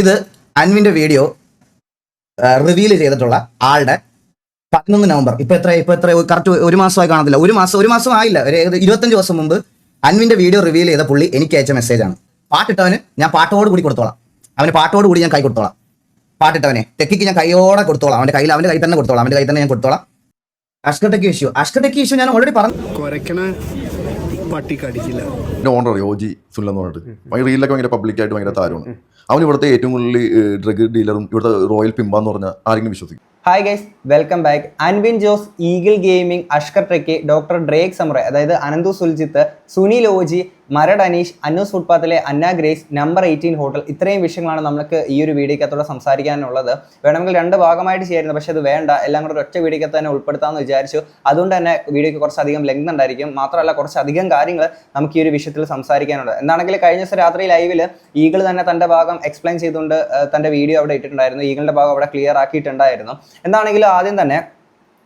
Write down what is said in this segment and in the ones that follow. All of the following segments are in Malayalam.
ഇത് അൻവിന്റെ വീഡിയോ റിവീൽ ചെയ്തിട്ടുള്ള ആളുടെ പതിനൊന്ന് നവംബർ. ഇപ്പൊ എത്ര ഇപ്പൊ എത്ര കറക്റ്റ് ഒരു മാസമായി കാണത്തില്ല. ഒരു മാസം ഒരു മാസം ആയില്ല. ഒരു ഏകദേശം ഇരുപത്തഞ്ച് ദിവസം മുമ്പ് അൻവിന്റെ വീഡിയോ റിവീൽ ചെയ്ത പുള്ളി എനിക്ക് അയച്ച മെസ്സേജാണ് പാട്ടിട്ടവന് ഞാൻ പാട്ടോട് കൂടി കൊടുത്തോളാം. അവന് പാട്ടോട് കൂടി ഞാൻ കൈ കൊടുത്തോളാം. പാട്ടിട്ടവനെ തെക്കിക്ക് ഞാൻ കൈയോടെ കൊടുത്തോളാം. അവന്റെ കയ്യിൽ അവന്റെ കൈ തന്നെ കൊടുത്തോളാം. അവന്റെ കൈ തന്നെ ഞാൻ കൊടുത്തോളാം. അഷ്കടക്കി ഇഷ്യൂ അഷ്കടക്കി ഇഷ്യൂ ഞാൻ ഓൾറെഡി പറഞ്ഞു. കുരക്കണ പട്ടി കടിക്കില്ല. ഓണർ സുല്ലന്നോണ്ട് വൈ സുനിൽ എന്ന് പറഞ്ഞിട്ട്. ആയിട്ട് റീലൊക്കെ ഭയങ്കര പബ്ലിക്കായിട്ട് ഭയങ്കര താരമാണ്. അവൻ ഇവിടുത്തെ ഏറ്റവും കൂടുതൽ ഡ്രഗ് ഡീലറും ഇവിടുത്തെ റോയൽ പിമ്പ എന്ന് പറഞ്ഞാൽ ആരെങ്കിലും വിശ്വസിക്കും. Hi guys welcome back Anwin Jose eagle gaming Ashkar trekkie doctor Drake Samara അതായത് Ananthu Suljith Sunil OG Maradu Aneesh Annus ഫുട്പാത്തിലെ Anna Grace number eighteen hotel ഇത്രയും വിഷയങ്ങളാണ് നമുക്ക് ഈ ഒരു വീഡിയോക്കത്തോടെ സംസാരിക്കാനുള്ളത്. വേണമെങ്കിൽ രണ്ട് ഭാഗമായിട്ട് ചെയ്യായിരുന്നു പക്ഷേ അത് വേണ്ട. എല്ലാം കൂടെ ഒറ്റ വീഡിയോക്കത്ത് തന്നെ ഉൾപ്പെടുത്താമെന്ന് വിചാരിച്ചു. അതുകൊണ്ട് തന്നെ വീഡിയോക്ക് കുറച്ചധികം ലെങ്ത് ഉണ്ടായിരിക്കും. മാത്രമല്ല കുറച്ചധികം കാര്യങ്ങൾ നമുക്ക് ഈ ഒരു വിഷയത്തിൽ സംസാരിക്കാനുണ്ട്. എന്താണെങ്കിൽ കഴിഞ്ഞ ദിവസം രാത്രി ലൈവിൽ ഈഗിൾ തന്നെ തന്റെ ഭാഗം എക്സ്പ്ലെയിൻ ചെയ്തുകൊണ്ട് തന്റെ വീഡിയോ അവിടെ ഇട്ടിട്ടുണ്ടായിരുന്നു. ഈഗിളിന്റെ ഭാഗം അവിടെ ക്ലിയർ ആക്കിയിട്ടുണ്ടായിരുന്നു. എന്താണെങ്കിലും ആദ്യം തന്നെ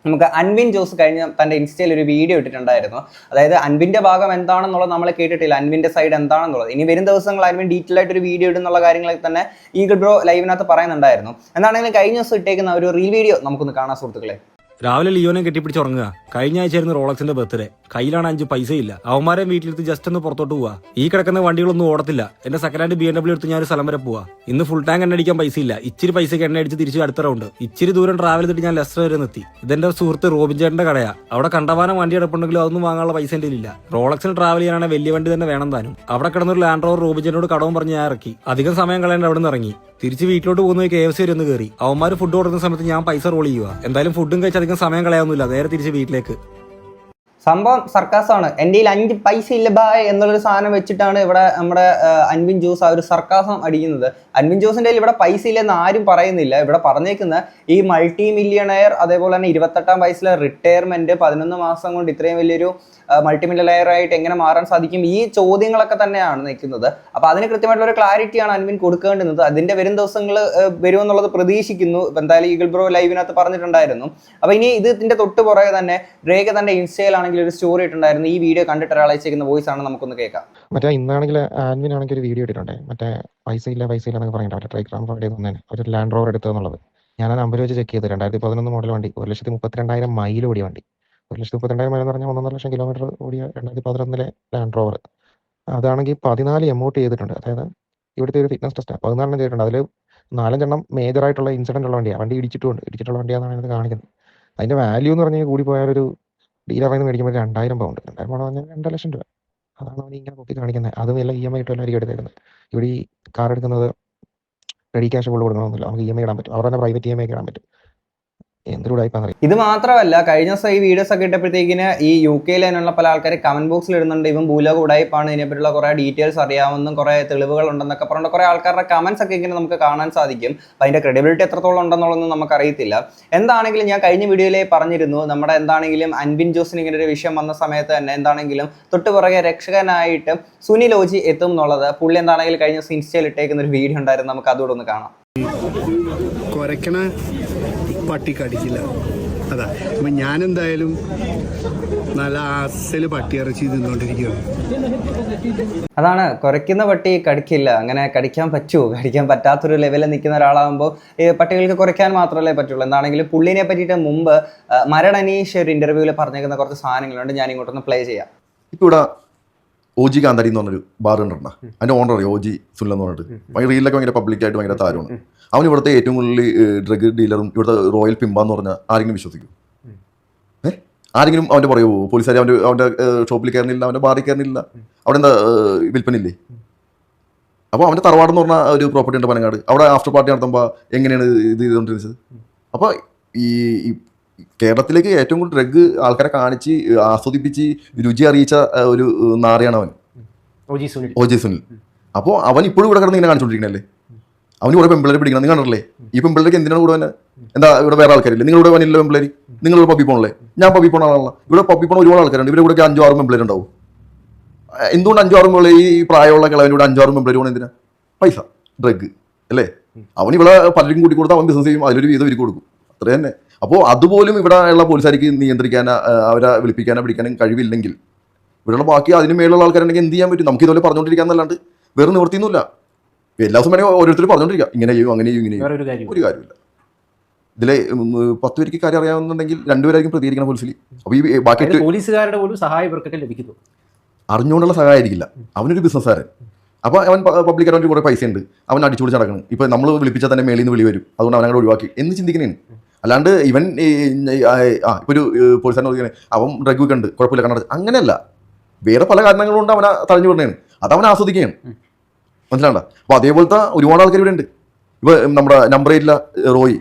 നമുക്ക് അൻവിൻ ജോസ് കഴിഞ്ഞ തന്റെ ഇൻസ്റ്റയിൽ ഒരു വീഡിയോ ഇട്ടിട്ടുണ്ടായിരുന്നു. അതായത് അൻവിന്റെ ഭാഗം എന്താണെന്നുള്ളത് നമ്മൾ കേട്ടിട്ടില്ല. അൻവിന്റെ സൈഡ് എന്താണെന്നുള്ളത്. ഇനി വരും ദിവസങ്ങൾ അൻവിൻ ഡീറ്റെയിൽ ആയിട്ട് ഒരു വീഡിയോ ഇടുന്നുള്ള കാര്യങ്ങളൊക്കെ തന്നെ ഈഗിൾ ബ്രോ ലൈവിനകത്ത് പറയുന്നുണ്ടായിരുന്നു. എന്താണെങ്കിലും കഴിഞ്ഞ ദിവസം ഇട്ടേക്കുന്ന ഒരു റീൽ വീഡിയോ നമുക്കൊന്ന് കാണാൻ സുഹൃത്തുക്കളെ. രാവിലെ ലിയോനെ കെട്ടിപ്പിടിച്ച് ഉറങ്ങുക. കഴിഞ്ഞ ആഴ്ചയായിരുന്നു റോളക്സിന്റെ ബർത്ത്ഡേ. കയ്യിലാണ് അഞ്ച് പൈസ ഇല്ല അവന്മാരെ വീട്ടിലെടുത്ത് ജസ്റ്റ് ഒന്ന് പുറത്തോട്ട് പോവാ. ഈ കിടക്കുന്ന വണ്ടികളൊന്നും ഓടത്തില്ല. എന്റെ second hand B M W എടുത്ത് ഞാൻ ഒരു സ്ഥലം വരെ പോവാ. ഇന്ന് ഫുൾ ടാങ്ക് എണ്ണ അടിക്കാൻ പൈസ ഇല്ല ഇച്ചിരി പൈസ എണ്ണ അടിച്ച് തിരിച്ച് അടുത്ത റൗണ്ട് ഇച്ചിരി ദൂരം ട്രാവൽ ചെയ്തിട്ട് ഞാൻ ലെസ്റ്റർ വരെ നിർത്തി. ഇതെന്റെ സുഹൃത്ത് റോബിൻ ചേട്ടന്റെ കടയാ. അവിടെ കണ്ടവാനം വണ്ടി എടുപ്പുണ്ടെങ്കിലും അതൊന്നും വാങ്ങാനുള്ള പൈസ എന്റെ ഇല്ല റോളക്സിന് ട്രാവൽ ചെയ്യാനാണെങ്കിൽ വലിയ വണ്ടി തന്നെ വേണം താനും. അവിടെ കിടന്നൊരു ലാൻഡ് റോവർ റോബിൻ ചേട്ടനോട് കടവും പറഞ്ഞ് ഞാൻ ഇറക്കി. അധികം സമയം കളയാണ്ട് അവിടെ നിന്ന് ഇറങ്ങി. തിരിച്ച് വീട്ടിലോട്ട് പോകുന്ന കെ എഫ് സി വരെ ഒന്ന് കയറി അവന്മാർ ഫുഡ് കൊടുക്കുന്ന സമയത്ത് ഞാൻ പൈസ റോൾ ചെയ്യുക എന്തായാലും ഫുഡും കഴിച്ച് അധികം സമയം കളയാവുന്നില്ല. നേരെ തിരിച്ച് വീട്ടിലേക്ക്. സംഭവം സർക്കാസാണ് എന്റെ കയ്യിൽ അഞ്ച് പൈസ ഇല്ല ബായ് എന്നുള്ളൊരു സാധനം വെച്ചിട്ടാണ് ഇവിടെ നമ്മുടെ അൻവിൻ ജ്യൂസ് ആ ഒരു സർക്കാസം അടിക്കുന്നത്. അൻവിൻ ജോസിന്റെ ഇവിടെ പൈസ ഇല്ലെന്ന് ആരും പറയുന്നില്ല. ഇവിടെ പറഞ്ഞേക്കുന്ന ഈ മൾട്ടി മില്യണയർ അതേപോലെ തന്നെ ഇരുപത്തെട്ടാം വയസ്സിലെ റിട്ടയർമെന്റ് പതിനൊന്ന് മാസം കൊണ്ട് ഇത്രയും വലിയൊരു മൾട്ടി മില്യണയർ ആയിട്ട് എങ്ങനെ മാറാൻ സാധിക്കും? ഈ ചോദ്യങ്ങളൊക്കെ തന്നെയാണ് നിൽക്കുന്നത്. അപ്പൊ അതിന് കൃത്യമായിട്ടുള്ള ഒരു ക്ലാരിറ്റിയാണ് അൻവിൻ കൊടുക്കേണ്ടുന്നത്. അതിന്റെ വരും ദിവസങ്ങൾ വരുമെന്നുള്ളത് പ്രതീക്ഷിക്കുന്നു. എന്തായാലും ഈഗിൾ ബ്രോ ലൈവിനകത്ത് പറഞ്ഞിട്ടുണ്ടായിരുന്നു. അപ്പൊ ഇനി ഇത് ഇതിന്റെ തൊട്ട് പുറകെ തന്നെ രേഖ തന്റെ ഇൻസ്റ്റയിലാണെങ്കിൽ ഒരു സ്റ്റോറി ഇട്ടുണ്ടായിരുന്നു ഈ വീഡിയോ കണ്ടിട്ട് അയച്ചേക്കുന്ന വോയിസ് ആണ് നമുക്കൊന്ന് കേൾക്കാം. മറ്റേ ഇന്നാണെങ്കിൽ ആൻവിനാണെങ്കിൽ ഒരു വീഡിയോ ഇട്ടിട്ടുണ്ടേ? മറ്റേ പൈസ ഇല്ല പൈസ ഇല്ല എന്നൊക്കെ പറഞ്ഞിട്ട് അവരുടെ ട്രൈക്ക് റാം റോഡ് തന്നേനെ ഒരു ലാൻഡ് റോവർ എടുത്തതെന്നുള്ളത് ഞാൻ ആ നമ്പർ വെച്ച് ചെക്ക് ചെയ്ത്. രണ്ടായിരത്തി പതിനൊന്ന് മോഡൽ വണ്ടി. ഒരു ലക്ഷത്തി മുപ്പത്തിരണ്ടായിരം മൈൽ ഓടിയ വണ്ടി. ഒരു ലക്ഷത്തി മുപ്പത്തിരണ്ടായിരം മൈൽ എന്ന് പറഞ്ഞാൽ ഒന്നൊന്നര ലക്ഷം കിലോമീറ്റർ ഓടിയ രണ്ടായിരത്തി പതിനൊന്നിലെ ലാൻഡ് റോവർ അതാണെങ്കിൽ പതിനാല് എമൗട്ട് ചെയ്തിട്ടുണ്ട്. അതായത് ഇവിടുത്തെ ഒരു ഫിറ്റ്നസ് ടെസ്റ്റ് പതിനാലെണ്ണം ചെയ്തിട്ടുണ്ട്. അതിൽ നാലഞ്ചെണ്ണം മേജർ ആയിട്ടുള്ള ഇൻസിഡന്റ് ഉള്ള വണ്ടിയാണ് വണ്ടി ഇടിച്ചിട്ടുണ്ട്. ഇടിച്ചിട്ടുള്ള വണ്ടിയാണെന്നാണ് ഇത് കാണിക്കുന്നത്. അതിന്റെ വാല്യൂ എന്ന് പറഞ്ഞാൽ കൂടി പോയാൽ ഒരു ഡീലറിൽ നിന്ന് മേടിക്കുമ്പോൾ രണ്ടായിരം പൗണ്ട് രണ്ടായിരം പൗണ്ട് പറഞ്ഞാൽ രണ്ടര ലക്ഷം രൂപ. അതാണ് അവൻ ഇങ്ങനെ പൊട്ടി കാണിക്കുന്നത് അതും എല്ലാം ഇ എം ഐ ഇട്ടല്ലായിരിക്കും എടുത്തേക്കുന്നത്. ഇവിടെ ഈ കാർ എടുക്കുന്നത് റെഡി ക്യാഷ് കൊണ്ട് കൊടുക്കണമെന്നില്ല. നമുക്ക് ഇ എം ഐ ഇടാൻ പറ്റും. അവരുടെ തന്നെ പ്രൈവറ്റ് ഇ എം ഐ ഇടാൻ പറ്റും. ഇത് മാത്രമല്ല കഴിഞ്ഞ ദിവസം ഈ വീഡിയോസ് ഒക്കെ ഇട്ടപ്പോഴത്തേക്കിന് ഈ യു കെയിൽ അതിനുള്ള പല ആൾക്കാർ കമന്റ് ബോക്സിൽ ഇടുന്നുണ്ട് ഇവൻ ഭൂലോക ഉടായ്പാണ് ഇതിനെപ്പറ്റിയുള്ള കുറെ ഡീറ്റെയിൽസ് അറിയാവുന്നതും കുറെ തെളിവുകൾ ഉണ്ടെന്നൊക്കെ പറഞ്ഞിട്ട് കുറെ ആൾക്കാരുടെ കമന്റ്സ് ഒക്കെ ഇങ്ങനെ നമുക്ക് കാണാൻ സാധിക്കും. അപ്പൊ ക്രെഡിബിലിറ്റി എത്രത്തോളം ഉണ്ടെന്നുള്ളതൊന്നും നമുക്ക് അറിയത്തില്ല എന്താണെങ്കിലും ഞാൻ കഴിഞ്ഞ വീഡിയോയിലേ പറഞ്ഞിരുന്നു നമ്മുടെ എന്താണെങ്കിലും അൻബിൻ ജോസിന് ഇങ്ങനെ ഒരു വിഷയം വന്ന സമയത്ത് തന്നെ എന്താണെങ്കിലും തൊട്ട് പുറകെ രക്ഷകനായിട്ട് സുനിൽ ഓജി എത്തും എന്നുള്ളത് പുള്ളി എന്താണെങ്കിലും കഴിഞ്ഞ ദിവസം ഇൻസ്റ്റയിൽ ഇട്ടേക്കുന്ന ഒരു വീഡിയോ ഉണ്ടായിരുന്നു നമുക്ക് അതുകൂടെ ഒന്ന് കാണാം. കുരക്കണ പട്ടി കടിക്കില്ല അതാ അപ്പം ഞാനെന്തായാലും നല്ല അസൽ പട്ടി ഇറച്ചി തിന്നോണ്ടിരിക്കുകയാണ് അതാണ് കുറയ്ക്കുന്ന പട്ടി കടിക്കില്ല. അങ്ങനെ കടിക്കാൻ പറ്റൂ. കടിക്കാൻ പറ്റാത്തൊരു ലെവലിൽ നിൽക്കുന്ന ഒരാളാകുമ്പോൾ ഈ പട്ടികൾക്ക് കുറയ്ക്കാൻ മാത്രമല്ലേ പറ്റുള്ളൂ. എന്താണെങ്കിലും പുള്ളിനെ പറ്റിയിട്ട് മുമ്പ് മരണനീഷ് ഒരു ഇന്റർവ്യൂവിൽ പറഞ്ഞേക്കുന്ന കുറച്ച് സാധനങ്ങളുണ്ട്. ഞാൻ ഇങ്ങോട്ടൊന്ന് പ്ലേ ചെയ്യാം. ഇപ്പോൾ ഇവിടെ ഓജി കാന്താരി എന്ന് പറഞ്ഞൊരു ബാർ കണ്ടിട്ടുണ്ട അതിന്റെ ഓണർ അറിയാം? ഓജി സുനിൽ എന്ന് പറഞ്ഞിട്ട്. ഭയങ്കര റീലൊക്കെ ഭയങ്കര പബ്ലിക്കായിട്ട് ഭയങ്കര താരമാണ്. അവൻ ഇവിടുത്തെ ഏറ്റവും കൂടുതൽ ഡ്രഗ് ഡീലറും ഇവിടുത്തെ റോയൽ പിമ്പ എന്ന് പറഞ്ഞാൽ ആരെങ്കിലും വിശ്വസിക്കും? ആരെങ്കിലും അവന്റെ പോകും പോലീസുകാർ അവന്റെ അവന്റെ ഷോപ്പിൽ കയറുന്നില്ല അവന്റെ ബാറിൽ കയറുന്നില്ല. അവിടെ എന്താ വിൽപ്പനയില്ലേ? അപ്പോൾ അവന്റെ തറവാട് എന്ന് പറഞ്ഞ ഒരു പ്രോപ്പർട്ടി ഉണ്ട് പനങ്ങാട്. അവിടെ ആഫ്റ്റർ പാർട്ടി നടത്തുമ്പോൾ എങ്ങനെയാണ് ഇത് ചെയ്തുകൊണ്ടിരുന്നത്? അപ്പോൾ ഈ കേരളത്തിലേക്ക് ഏറ്റവും കൂടുതൽ ഡ്രഗ് ആൾക്കാരെ കാണിച്ച് ആസ്വദിപ്പിച്ച് രുചി അറിയിച്ച ഒരു നാറിയാണ് അവൻ. OG J Sunil. അപ്പോൾ അവൻ ഇപ്പോഴും ഇവിടെ കിടന്ന് ഇങ്ങനെ കാണിച്ചുകൊണ്ടിരിക്കണല്ലേ അവന് കുറേ പെമ്പിള്ളേരെ പിടിക്കണം നിങ്ങൾ കണ്ടല്ലേ ഈ പെമ്പിള്ളേർക്ക് എന്തിനാണ് കൂടെ എന്താ ഇവിടെ വേറെ ആൾക്കാരില്ലേ? നിങ്ങൾ ഇവിടെ വനില്ല പെമ്പിള്ളേര്? നിങ്ങൾ പപ്പി പോണല്ലേ? ഞാൻ പപ്പി പോണ ആളാണല്ലോ ഇവിടെ പപ്പി പോണ ഒരുപാട് ആൾക്കാരുണ്ട്. ഇവരുടെ കൂടെ അഞ്ചോ ആറും പെമ്പിള്ളേർ ഉണ്ടാവും. എന്തുകൊണ്ട് അഞ്ചോ ആറും പിള്ളേർ ഈ പ്രായമുള്ള കിളവന്റെ കൂടെ അഞ്ചോ ആറ് പെമ്പിള്ളേർ പോകണം എന്തിനാ? പൈസ ഡ്രഗ് അല്ലേ? അവൻ ഇവിടെ പലരും കൂട്ടി കൊടുത്താൽ അവൻ ബിസിനസ് ചെയ്യും. അതിലൊരു വീതം ഇവർക്ക് കൊടുക്കും. അത്ര തന്നെ. അപ്പോൾ അതുപോലും ഇവിടെ ഉള്ള പോലീസുകാർക്ക് നിയന്ത്രിക്കാനോ അവരെ വിളിപ്പിക്കാനോ പിടിക്കാനും കഴിവില്ലെങ്കിൽ ഇവിടെയുള്ള ബാക്കി അതിന് മേലുള്ള ആൾക്കാരുണ്ടെങ്കിൽ എന്ത് ചെയ്യാൻ പറ്റും? നമുക്ക് ഇതുപോലെ പറഞ്ഞുകൊണ്ടിരിക്കാന്നല്ലാണ്ട് വേറെ നിവൃത്തിയൊന്നുമില്ല. എല്ലാ ദിവസം വേണമെങ്കിൽ ഓരോരുത്തർ പറഞ്ഞുകൊണ്ടിരിക്കുക ഇങ്ങനെ ചെയ്യും അങ്ങനെ ചെയ്യും ഇങ്ങനെ ചെയ്യും. ഒരു കാര്യം കാര്യമില്ല ഇതിലെ പത്ത് പേർക്ക് കാര്യം അറിയാവുന്നുണ്ടെങ്കിൽ രണ്ടുപേരായിരിക്കും പ്രതികരിക്കണം പോലീസിൽ അപ്പോൾ ഈ ബാക്കി പോലീസുകാരുടെ പോലും സഹായം ഇവർക്കൊക്കെ ലഭിക്കുന്നു. അറിഞ്ഞുകൊണ്ടുള്ള സഹായമായിരിക്കില്ല അവനൊരു ബിസിനസ്സുകാരൻ. അപ്പോൾ അവൻ പബ്ലിക് അക്കൗണ്ടിൽ കുറേ പൈസ ഉണ്ട് അവൻ അടിച്ചു പിടിച്ച് നടക്കണം ഇപ്പോൾ നമ്മൾ വിളിപ്പിച്ചാൽ തന്നെ മേളിൽ നിന്ന് വിളി വരും. അതുകൊണ്ട് അവൻ അങ്ങനെ ഒഴിവാക്കി. എന്ന് ചിന്തിക്കണേന്? അല്ലാണ്ട് ഇവൻ ആ ഇപ്പോൾ ഒരു പോലീസുകാരൻ നോക്കിയാൽ അവൻ ഡ്രഗ് വിൽക്കുന്നുണ്ട് കുഴപ്പമില്ല കണ്ണട അങ്ങനെയല്ല. വേറെ പല കാരണങ്ങളും കാരണങ്ങളുണ്ട് അവനെ തടഞ്ഞു വിടണേന് അത് അവൻ ആസ്വദിക്കുകയാണ്. മനസ്സിലാണ്ട അപ്പോൾ അതേപോലത്തെ ഒരുപാട് ആൾക്കാർ ഇവിടെ ഉണ്ട് ഇപ്പൊ നമ്മുടെ നമ്പർ ഏറ്റില്ല റോയി.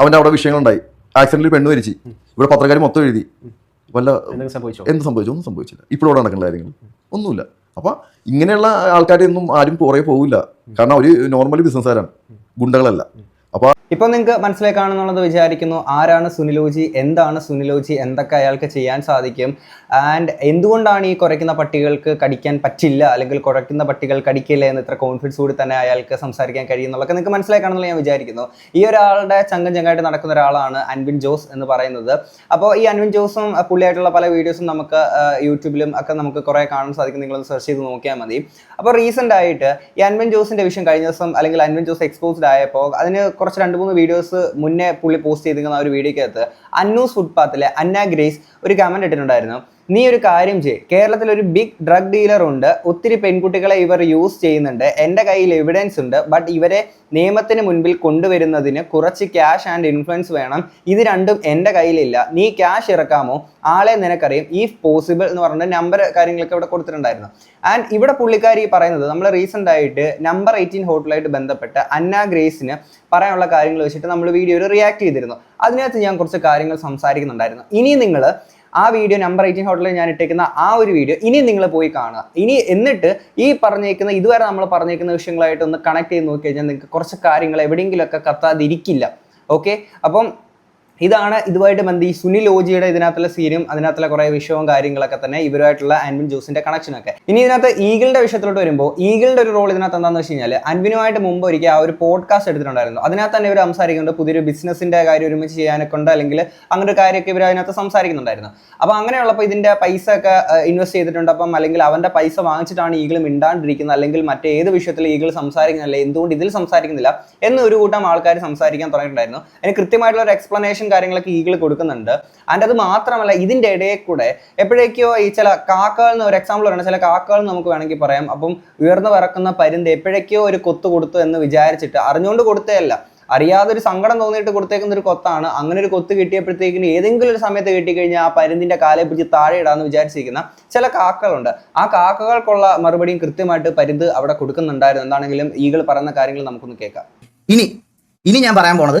അവന്റെ അവിടെ വിഷയങ്ങളുണ്ടായി. ആക്സിഡന്റിൽ പെണ്ണ് മരിച്ചു. ഇവിടെ പത്രക്കാർ മൊത്തം എഴുതി. വല്ല എന്ത് സംഭവിച്ചു? ഒന്നും സംഭവിച്ചില്ല. ഇപ്പോഴും അവിടെ നടക്കുന്ന കാര്യങ്ങൾ ഒന്നുമില്ല. അപ്പൊ ഇങ്ങനെയുള്ള ആൾക്കാരെയൊന്നും ആരും പുറകെ പോകില്ല കാരണം ഒരു നോർമലി ബിസിനസ്സുകാരാണ് ഗുണ്ടകളല്ല. ഇപ്പോൾ നിങ്ങൾക്ക് മനസ്സിലായി കാണുന്നുള്ളത് വിചാരിക്കുന്നു ആരാണ് സുനിലോജി എന്താണ് സുനിലോജി എന്തൊക്കെ അയാൾക്ക് ചെയ്യാൻ സാധിക്കും ആൻഡ് എന്തുകൊണ്ടാണ് ഈ കുറയ്ക്കുന്ന പട്ടികൾക്ക് കടിക്കാൻ പറ്റില്ല അല്ലെങ്കിൽ കുറയ്ക്കുന്ന പട്ടികൾ കടിക്കില്ല എന്ന് ഇത്ര കോൺഫിഡൻസ് കൂടി തന്നെ അയാൾക്ക് സംസാരിക്കാൻ കഴിയുന്നുള്ളതൊക്കെ നിങ്ങൾക്ക് മനസ്സിലായി ഞാൻ വിചാരിക്കുന്നു. ഈ ഒരാളുടെ ചങ്കം ചങ്കായിട്ട് നടക്കുന്ന ഒരാളാണ് അൻവിൻ ജോസ് എന്ന് പറയുന്നത്. അപ്പോൾ ഈ അൻവിൻ ജോസും പുള്ളിയായിട്ടുള്ള പല വീഡിയോസും നമുക്ക് യൂട്യൂബിലും ഒക്കെ നമുക്ക് കുറേ കാണാൻ സാധിക്കും. നിങ്ങളൊന്ന് സെർച്ച് ചെയ്ത് നോക്കിയാൽ മതി. അപ്പോൾ റീസെന്റ് ആയിട്ട് ഈ അൻവിൻ ജോസിന്റെ വിഷയം കഴിഞ്ഞ ദിവസം അല്ലെങ്കിൽ അൻവിൻ ജോസ് എക്സ്പോസ്ഡ് ആയപ്പോൾ അതിന് കുറച്ച് രണ്ട് മൂന്ന് വീഡിയോസ് മുന്നേ പുള്ളി പോസ്റ്റ് ചെയ്തിരിക്കുന്ന ഒരു വീഡിയോക്കകത്ത് അന്നൂസ് ഫുട്പാത്തിലെ അന്ന ഗ്രേസ് ഒരു കമന്റ് ഇട്ടിട്ടുണ്ടായിരുന്നു. നീ ഒരു കാര്യം ചെയ്യ്. കേരളത്തിൽ ഒരു ബിഗ് ഡ്രഗ് ഡീലർ ഉണ്ട്. ഒത്തിരി പെൺകുട്ടികളെ ഇവർ യൂസ് ചെയ്യുന്നുണ്ട്. എന്റെ കയ്യിൽ എവിഡൻസ് ഉണ്ട്. ബട്ട് ഇവരെ നിയമത്തിന് മുൻപിൽ കൊണ്ടുവരുന്നതിന് കുറച്ച് ക്യാഷ് ആൻഡ് ഇൻഫ്ലുവൻസ് വേണം. ഇത് രണ്ടും എന്റെ കയ്യിലില്ല. നീ ക്യാഷ് ഇറക്കാമോ? ആളെ നിനക്കറിയും. ഈഫ് പോസിബിൾ എന്ന് പറഞ്ഞ നമ്പർ കാര്യങ്ങളൊക്കെ ഇവിടെ കൊടുത്തിട്ടുണ്ടായിരുന്നു. ആൻഡ് ഇവിടെ പുള്ളിക്കാരി പറയുന്നത് നമ്മൾ റീസെന്റ് ആയിട്ട് നമ്പർ എയ്റ്റീൻ ഹോട്ടലായിട്ട് ബന്ധപ്പെട്ട് അന്ന ഗ്രേസിന് പറയാനുള്ള കാര്യങ്ങൾ വെച്ചിട്ട് നമ്മൾ വീഡിയോയിൽ റിയാക്ട് ചെയ്തിരുന്നു. അതിനകത്ത് ഞാൻ കുറച്ച് കാര്യങ്ങൾ സംസാരിക്കുന്നുണ്ടായിരുന്നു. ഇനി നിങ്ങൾ ആ വീഡിയോ നമ്പർ എയ്റ്റീൻ ഹോട്ടലിൽ ഞാൻ ഇട്ടേക്കുന്ന ആ ഒരു വീഡിയോ ഇനി നിങ്ങൾ പോയി കാണുക. ഇനി എന്നിട്ട് ഈ പറഞ്ഞേക്കുന്ന ഇതുവരെ നമ്മൾ പറഞ്ഞേക്കുന്ന വിഷയങ്ങളായിട്ട് ഒന്ന് കണക്ട് ചെയ്ത് നോക്കി കഴിഞ്ഞാൽ നിങ്ങൾക്ക് കുറച്ച് കാര്യങ്ങൾ എവിടെയെങ്കിലുമൊക്കെ കത്താതിരിക്കില്ല. ഓക്കെ അപ്പം ഇതാണ് ഇതുമായിട്ട് ബന്ധി സുനിൽ ഓജിയുടെ ഇതിനകത്തുള്ള സീനും അതിനകത്തുള്ള കുറേ വിഷയവും കാര്യങ്ങളൊക്കെ തന്നെ ഇവരുമായിട്ടുള്ള അൻവിൻ ജോസിന്റെ കണക്ഷനൊക്കെ ഇനി ഇതിനകത്ത് ഈഗിളുടെ വിഷയത്തിലോട്ട് വരുമ്പോൾ ഈഗിളുടെ ഒരു റോൾ ഇതിനകത്ത് എന്താണെന്ന് വെച്ച് കഴിഞ്ഞാൽ അൻവിനുമായിട്ട് മുമ്പ് ഒരിക്കൽ ആ ഒരു പോഡ്കാസ്റ്റ് എടുത്തിട്ടുണ്ടായിരുന്നു. അതിനകത്ത് തന്നെ ഇവർ സംസാരിക്കുന്നുണ്ട് പുതിയൊരു ബിസിനസിന്റെ കാര്യം ഒരുമിച്ച് ചെയ്യാനൊക്കെ ഉണ്ട് അല്ലെങ്കിൽ അങ്ങനെ ഒരു കാര്യമൊക്കെ ഇവർ അതിനകത്ത് സംസാരിക്കുന്നുണ്ടായിരുന്നു. അപ്പോൾ അങ്ങനെയുള്ളപ്പോൾ ഇതിന്റെ പൈസ ഒക്കെ ഇൻവെസ്റ്റ് ചെയ്തിട്ടുണ്ട്. അപ്പം അല്ലെങ്കിൽ അവന്റെ പൈസ വാങ്ങിച്ചിട്ടാണ് ഈഗിൾ മിണ്ടാണ്ടിരിക്കുന്നത് അല്ലെങ്കിൽ മറ്റേത് വിഷയത്തിൽ ഈഗിൾ സംസാരിക്കുന്നില്ല എന്തുകൊണ്ട് ഇതിൽ സംസാരിക്കുന്നില്ല എന്നൊരു കൂട്ടം ആൾക്കാർ സംസാരിക്കാൻ തുടങ്ങിയിട്ടുണ്ടായിരുന്നു. അതിന് കൃത്യമായിട്ടുള്ള ഒരു എക്സ്പ്ലനേഷൻ കാര്യങ്ങളൊക്കെ ഈഗിൾ കൊടുക്കുന്നുണ്ട്. ആൻഡ് അത് മാത്രമല്ല ഇതിന്റെ ഇടയിൽ കൂടെ എപ്പോഴേക്കോ ഈ ചില കാക്കകൾ എന്ന് ഒരു എക്സാമ്പിൾ പറയുന്നത് ചില കാക്കകൾ നമുക്ക് വേണമെങ്കിൽ പറയാം. അപ്പം ഉയർന്നു പറക്കുന്ന പരുന്ത് എപ്പോഴേക്കോ ഒരു കൊത്തു കൊടുത്തു എന്ന് വിചാരിച്ചിട്ട് അറിഞ്ഞുകൊണ്ട് കൊടുത്തതല്ല അറിയാതെ ഒരു സങ്കടം തോന്നിയിട്ട് കൊടുത്തേക്കുന്ന ഒരു കൊത്താണ്. അങ്ങനെ ഒരു കൊത്ത് കിട്ടിയപ്പോഴത്തേക്കിന് ഏതെങ്കിലും ഒരു സമയത്ത് കിട്ടിക്കഴിഞ്ഞാൽ ആ പരുന്തിന്റെ കാലെ പിടിച്ച് താഴെ ഇടാന്ന് വിചാരിച്ചിരിക്കുന്ന ചില കാക്കകളുണ്ട്. ആ കാക്കകൾക്കുള്ള മറുപടിയും കൃത്യമായിട്ട് പരുന്ത് അവിടെ കൊടുക്കുന്നുണ്ടായിരുന്നു. എന്താണെങ്കിലും ഈകൾ പറയുന്ന കാര്യങ്ങൾ നമുക്കൊന്ന് കേൾക്കാം. ഇനി ഇനി ഞാൻ പറയാൻ പോണത്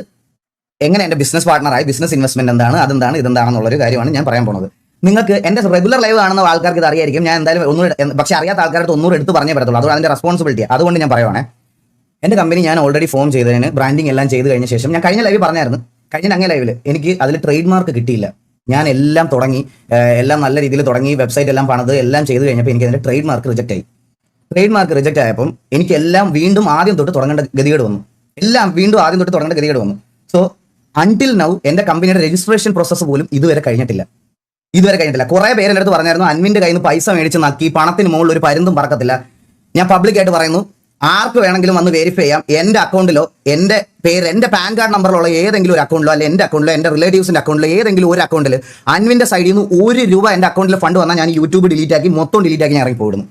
എങ്ങനെ എന്റെ ബിസിനസ് പാർട്ണറായി ബിസിനസ് ഇൻവെസ്റ്റ്മെന്റ് എന്താണ്? അതെന്താണ്? ഇതെന്താണെന്നുള്ളൊരു കാര്യമാണ് ഞാൻ പറയാൻ പോകുന്നത് നിങ്ങൾക്ക് എന്റെ റെഗുലർ ലൈവ് കാണുന്ന ആൾക്കാർക്ക് ഇത് അറിയായിരിക്കും. ഞാൻ എന്തായാലും ഒന്നും പക്ഷേ അറിയാത്ത ആൾക്കാർക്ക് ഒന്നുകൂടെ എടുത്ത് പറഞ്ഞേ പറ്റത്തുള്ളൂ. അതുകൊണ്ട് അതിന്റെ റെസ്പോൺസിബിലിറ്റി അതുകൊണ്ട് ഞാൻ പറയുവാണേ. എന്റെ കമ്പനി ഞാൻ ഓൾറെഡി ഫോം ചെയ്തതിന് ബ്രാൻഡിങ് എല്ലാം ചെയ്ത് കഴിഞ്ഞ ശേഷം ഞാൻ കഴിഞ്ഞ ലൈവ് പറഞ്ഞായിരുന്നു. കഴിഞ്ഞ അങ്ങേ ലൈവിൽ എനിക്ക് അതിൽ ട്രേഡ് മാർക്ക് കിട്ടിയില്ല. ഞാൻ എല്ലാം തുടങ്ങി എല്ലാം നല്ല രീതിയിൽ തുടങ്ങി വെബ്സൈറ്റ് എല്ലാം പണിത് എല്ലാം ചെയ്ത് കഴിഞ്ഞപ്പോൾ എനിക്ക് അതിന്റെ ട്രേഡ് മാർക്ക് റിജക്റ്റ് ആയി. ട്രേഡ് മാർക്ക് റിജക്റ്റ് ആയപ്പം എനിക്ക് എല്ലാം വീണ്ടും ആദ്യം തൊട്ട് തുടങ്ങേണ്ട ഗതികേട് വന്നു. എല്ലാം വീണ്ടും ആദ്യം തൊട്ട് തുടങ്ങേണ്ട ഗതികേട് വന്നു. സോ അൺടിൽ നൗ എന്റെ കമ്പനിയുടെ രജിസ്ട്രേഷൻ പ്രോസസ്സ് പോലും ഇതുവരെ കഴിഞ്ഞിട്ടില്ല. ഇതുവരെ കഴിഞ്ഞിട്ടില്ല. കുറെ പേര് എന്റെ പറഞ്ഞായിരുന്നു അൻവിന്റെ കയ്യിൽ നിന്ന് പൈസ മേടിച്ച് നക്കി പണത്തിന് മുകളിൽ ഒരു പരുന്തും പറക്കത്തില്ല. ഞാൻ പബ്ലിക്കായിട്ട് പറയുന്നു ആർക്ക് വേണമെങ്കിലും വന്ന് വെരിഫൈ ചെയ്യാം. എന്റെ അക്കൗണ്ടിലോ എന്റെ പേര് എന്റെ പാൻ കാർഡ് നമ്പറിലുള്ള ഏതെങ്കിലും ഒരു അക്കൗണ്ടിലോ അല്ലെങ്കിൽ എന്റെ അക്കൗണ്ടിലോ എന്റെ റിലേറ്റീവ്സിന്റെ അക്കൗണ്ടിലോ ഏതെങ്കിലും ഒരു അക്കൗണ്ടിൽ അൻവിന്റെ സൈഡിൽ നിന്ന് ഒരു രൂപ എന്റെ അക്കൗണ്ടിൽ ഫണ്ട് വന്നാൽ ഞാൻ യൂട്യൂബ് ഡിലീറ്റ് ആക്കി മൊത്തം ഡിലീറ്റ് ആക്കി ഞാൻ ഇറങ്ങി പോകുന്നു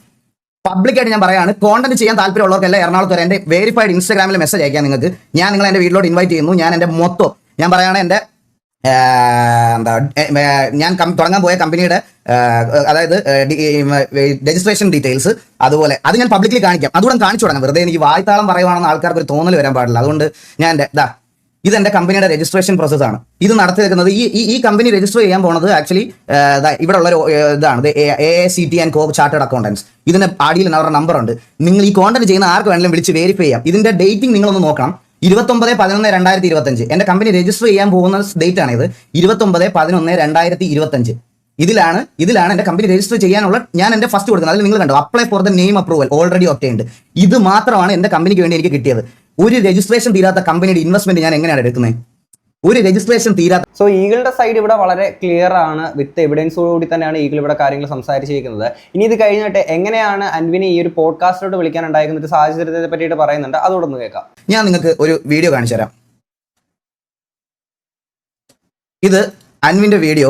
പബ്ലിക്കായിട്ട് ഞാൻ പറയാണ് കോണ്ടന്റ് ചെയ്യാൻ താല്പര്യമുള്ളവർക്കെല്ലാം എറണാകുളത്ത് വരെ എന്റെ വെരിഫൈഡ് ഇൻസ്റ്റാഗ്രാമിൽ മെസ്സേജ് അയക്കാം നിങ്ങൾക്ക്. ഞാൻ നിങ്ങളെ എന്റെ വീട്ടിലോട്ട് ഇൻവൈറ്റ് ചെയ്യുന്നു. ഞാൻ എന്റെ മൊത്തം ഞാൻ പറയുകയാണ് എന്റെ എന്താ ഞാൻ തുടങ്ങാൻ പോയ കമ്പനിയുടെ അതായത് രജിസ്ട്രേഷൻ ഡീറ്റെയിൽസ് അതുപോലെ അത് ഞാൻ പബ്ലിക്കലി കാണിക്കാം. അതുകൂടെ കാണിച്ചു തുടങ്ങാം വെറുതെ എനിക്ക് വായ്ത്താളം പറയുവാണെന്ന് ആൾക്കാർക്ക് ഒരു തോന്നൽ വരാൻ പാടില്ല. അതുകൊണ്ട് ഞാൻ എന്റെ ഇതാ ഇത് എന്റെ കമ്പനിയുടെ രജിസ്ട്രേഷൻ പ്രോസസ് ആണ്. ഇത് നടത്തി വെക്കുന്നത് ഈ- ഈ കമ്പനി രജിസ്റ്റർ ചെയ്യാൻ പോണത് ആക്ച്വലി ഇവിടെ ഉള്ള ഒരു ഇതാണ്. A C T and co chartered accountants ഇതിന് ആടിയിൽ അവരുടെ നമ്പർ ഉണ്ട്. നിങ്ങൾ ഈ കോണ്ടന്റ് ചെയ്യുന്ന ആർക്ക് വേണമെങ്കിലും വിളിച്ച് വെരിഫൈ ചെയ്യാം. ഇതിന്റെ ഡേറ്റിംഗ് നിങ്ങളൊന്ന് നോക്കണം. ഇരുപത്തൊമ്പത് പതിനൊന്ന് രണ്ടായിരത്തി ഇരുപത്തഞ്ച് എന്റെ കമ്പനി രജിസ്റ്റർ ചെയ്യാൻ പോകുന്ന ഡേറ്റ് ആണ് ഇത് ഇരുപത്തൊമ്പത് പതിനൊന്ന് രണ്ടായിരത്തി ഇരുപത്തഞ്ച് ഇതിലാണ് ഇതിലാണ് എന്റെ കമ്പനി രജിസ്റ്റർ ചെയ്യാനുള്ള ഞാൻ എന്റെ ഫസ്റ്റ് കൊടുക്കുന്നത്. അതിൽ നിങ്ങൾ കണ്ടോ apply for the name approval already obtained ഇത് മാത്രമാണ് എന്റെ കമ്പനിക്ക് വേണ്ടി എനിക്ക് കിട്ടിയത്. ഒരു രജിസ്ട്രേഷൻ തീരാത്ത കമ്പനിയുടെ ഇൻവെസ്റ്റ്മെന്റ് ഞാൻ എങ്ങനെയാണ് എടുക്കുന്നത്? ഒരു രജിസ്ട്രേഷൻ തീരാത്ത സോ ഈഗിളുടെ സൈഡ് ഇവിടെ വളരെ ക്ലിയർ ആണ്. വിത്ത് എവിഡൻസോടുകൂടി തന്നെയാണ് ഈഗിൾ ഇവിടെ കാര്യങ്ങൾ സംസാരിച്ചിരിക്കുന്നത്. ഇനി ഇത് കഴിഞ്ഞിട്ട് എങ്ങനെയാണ് അൻവിനെ ഈ ഒരു പോഡ്കാസ്റ്റിലോട്ട് വിളിക്കാൻ ഉണ്ടായിരുന്ന ഒരു സാഹചര്യത്തെ പറ്റിയിട്ട് പറയുന്നുണ്ട്. അതോടൊന്ന് കേൾക്കാം. ഞാൻ നിങ്ങൾക്ക് ഒരു വീഡിയോ കാണിച്ചു തരാം. ഇത് അൻവിന്റെ വീഡിയോ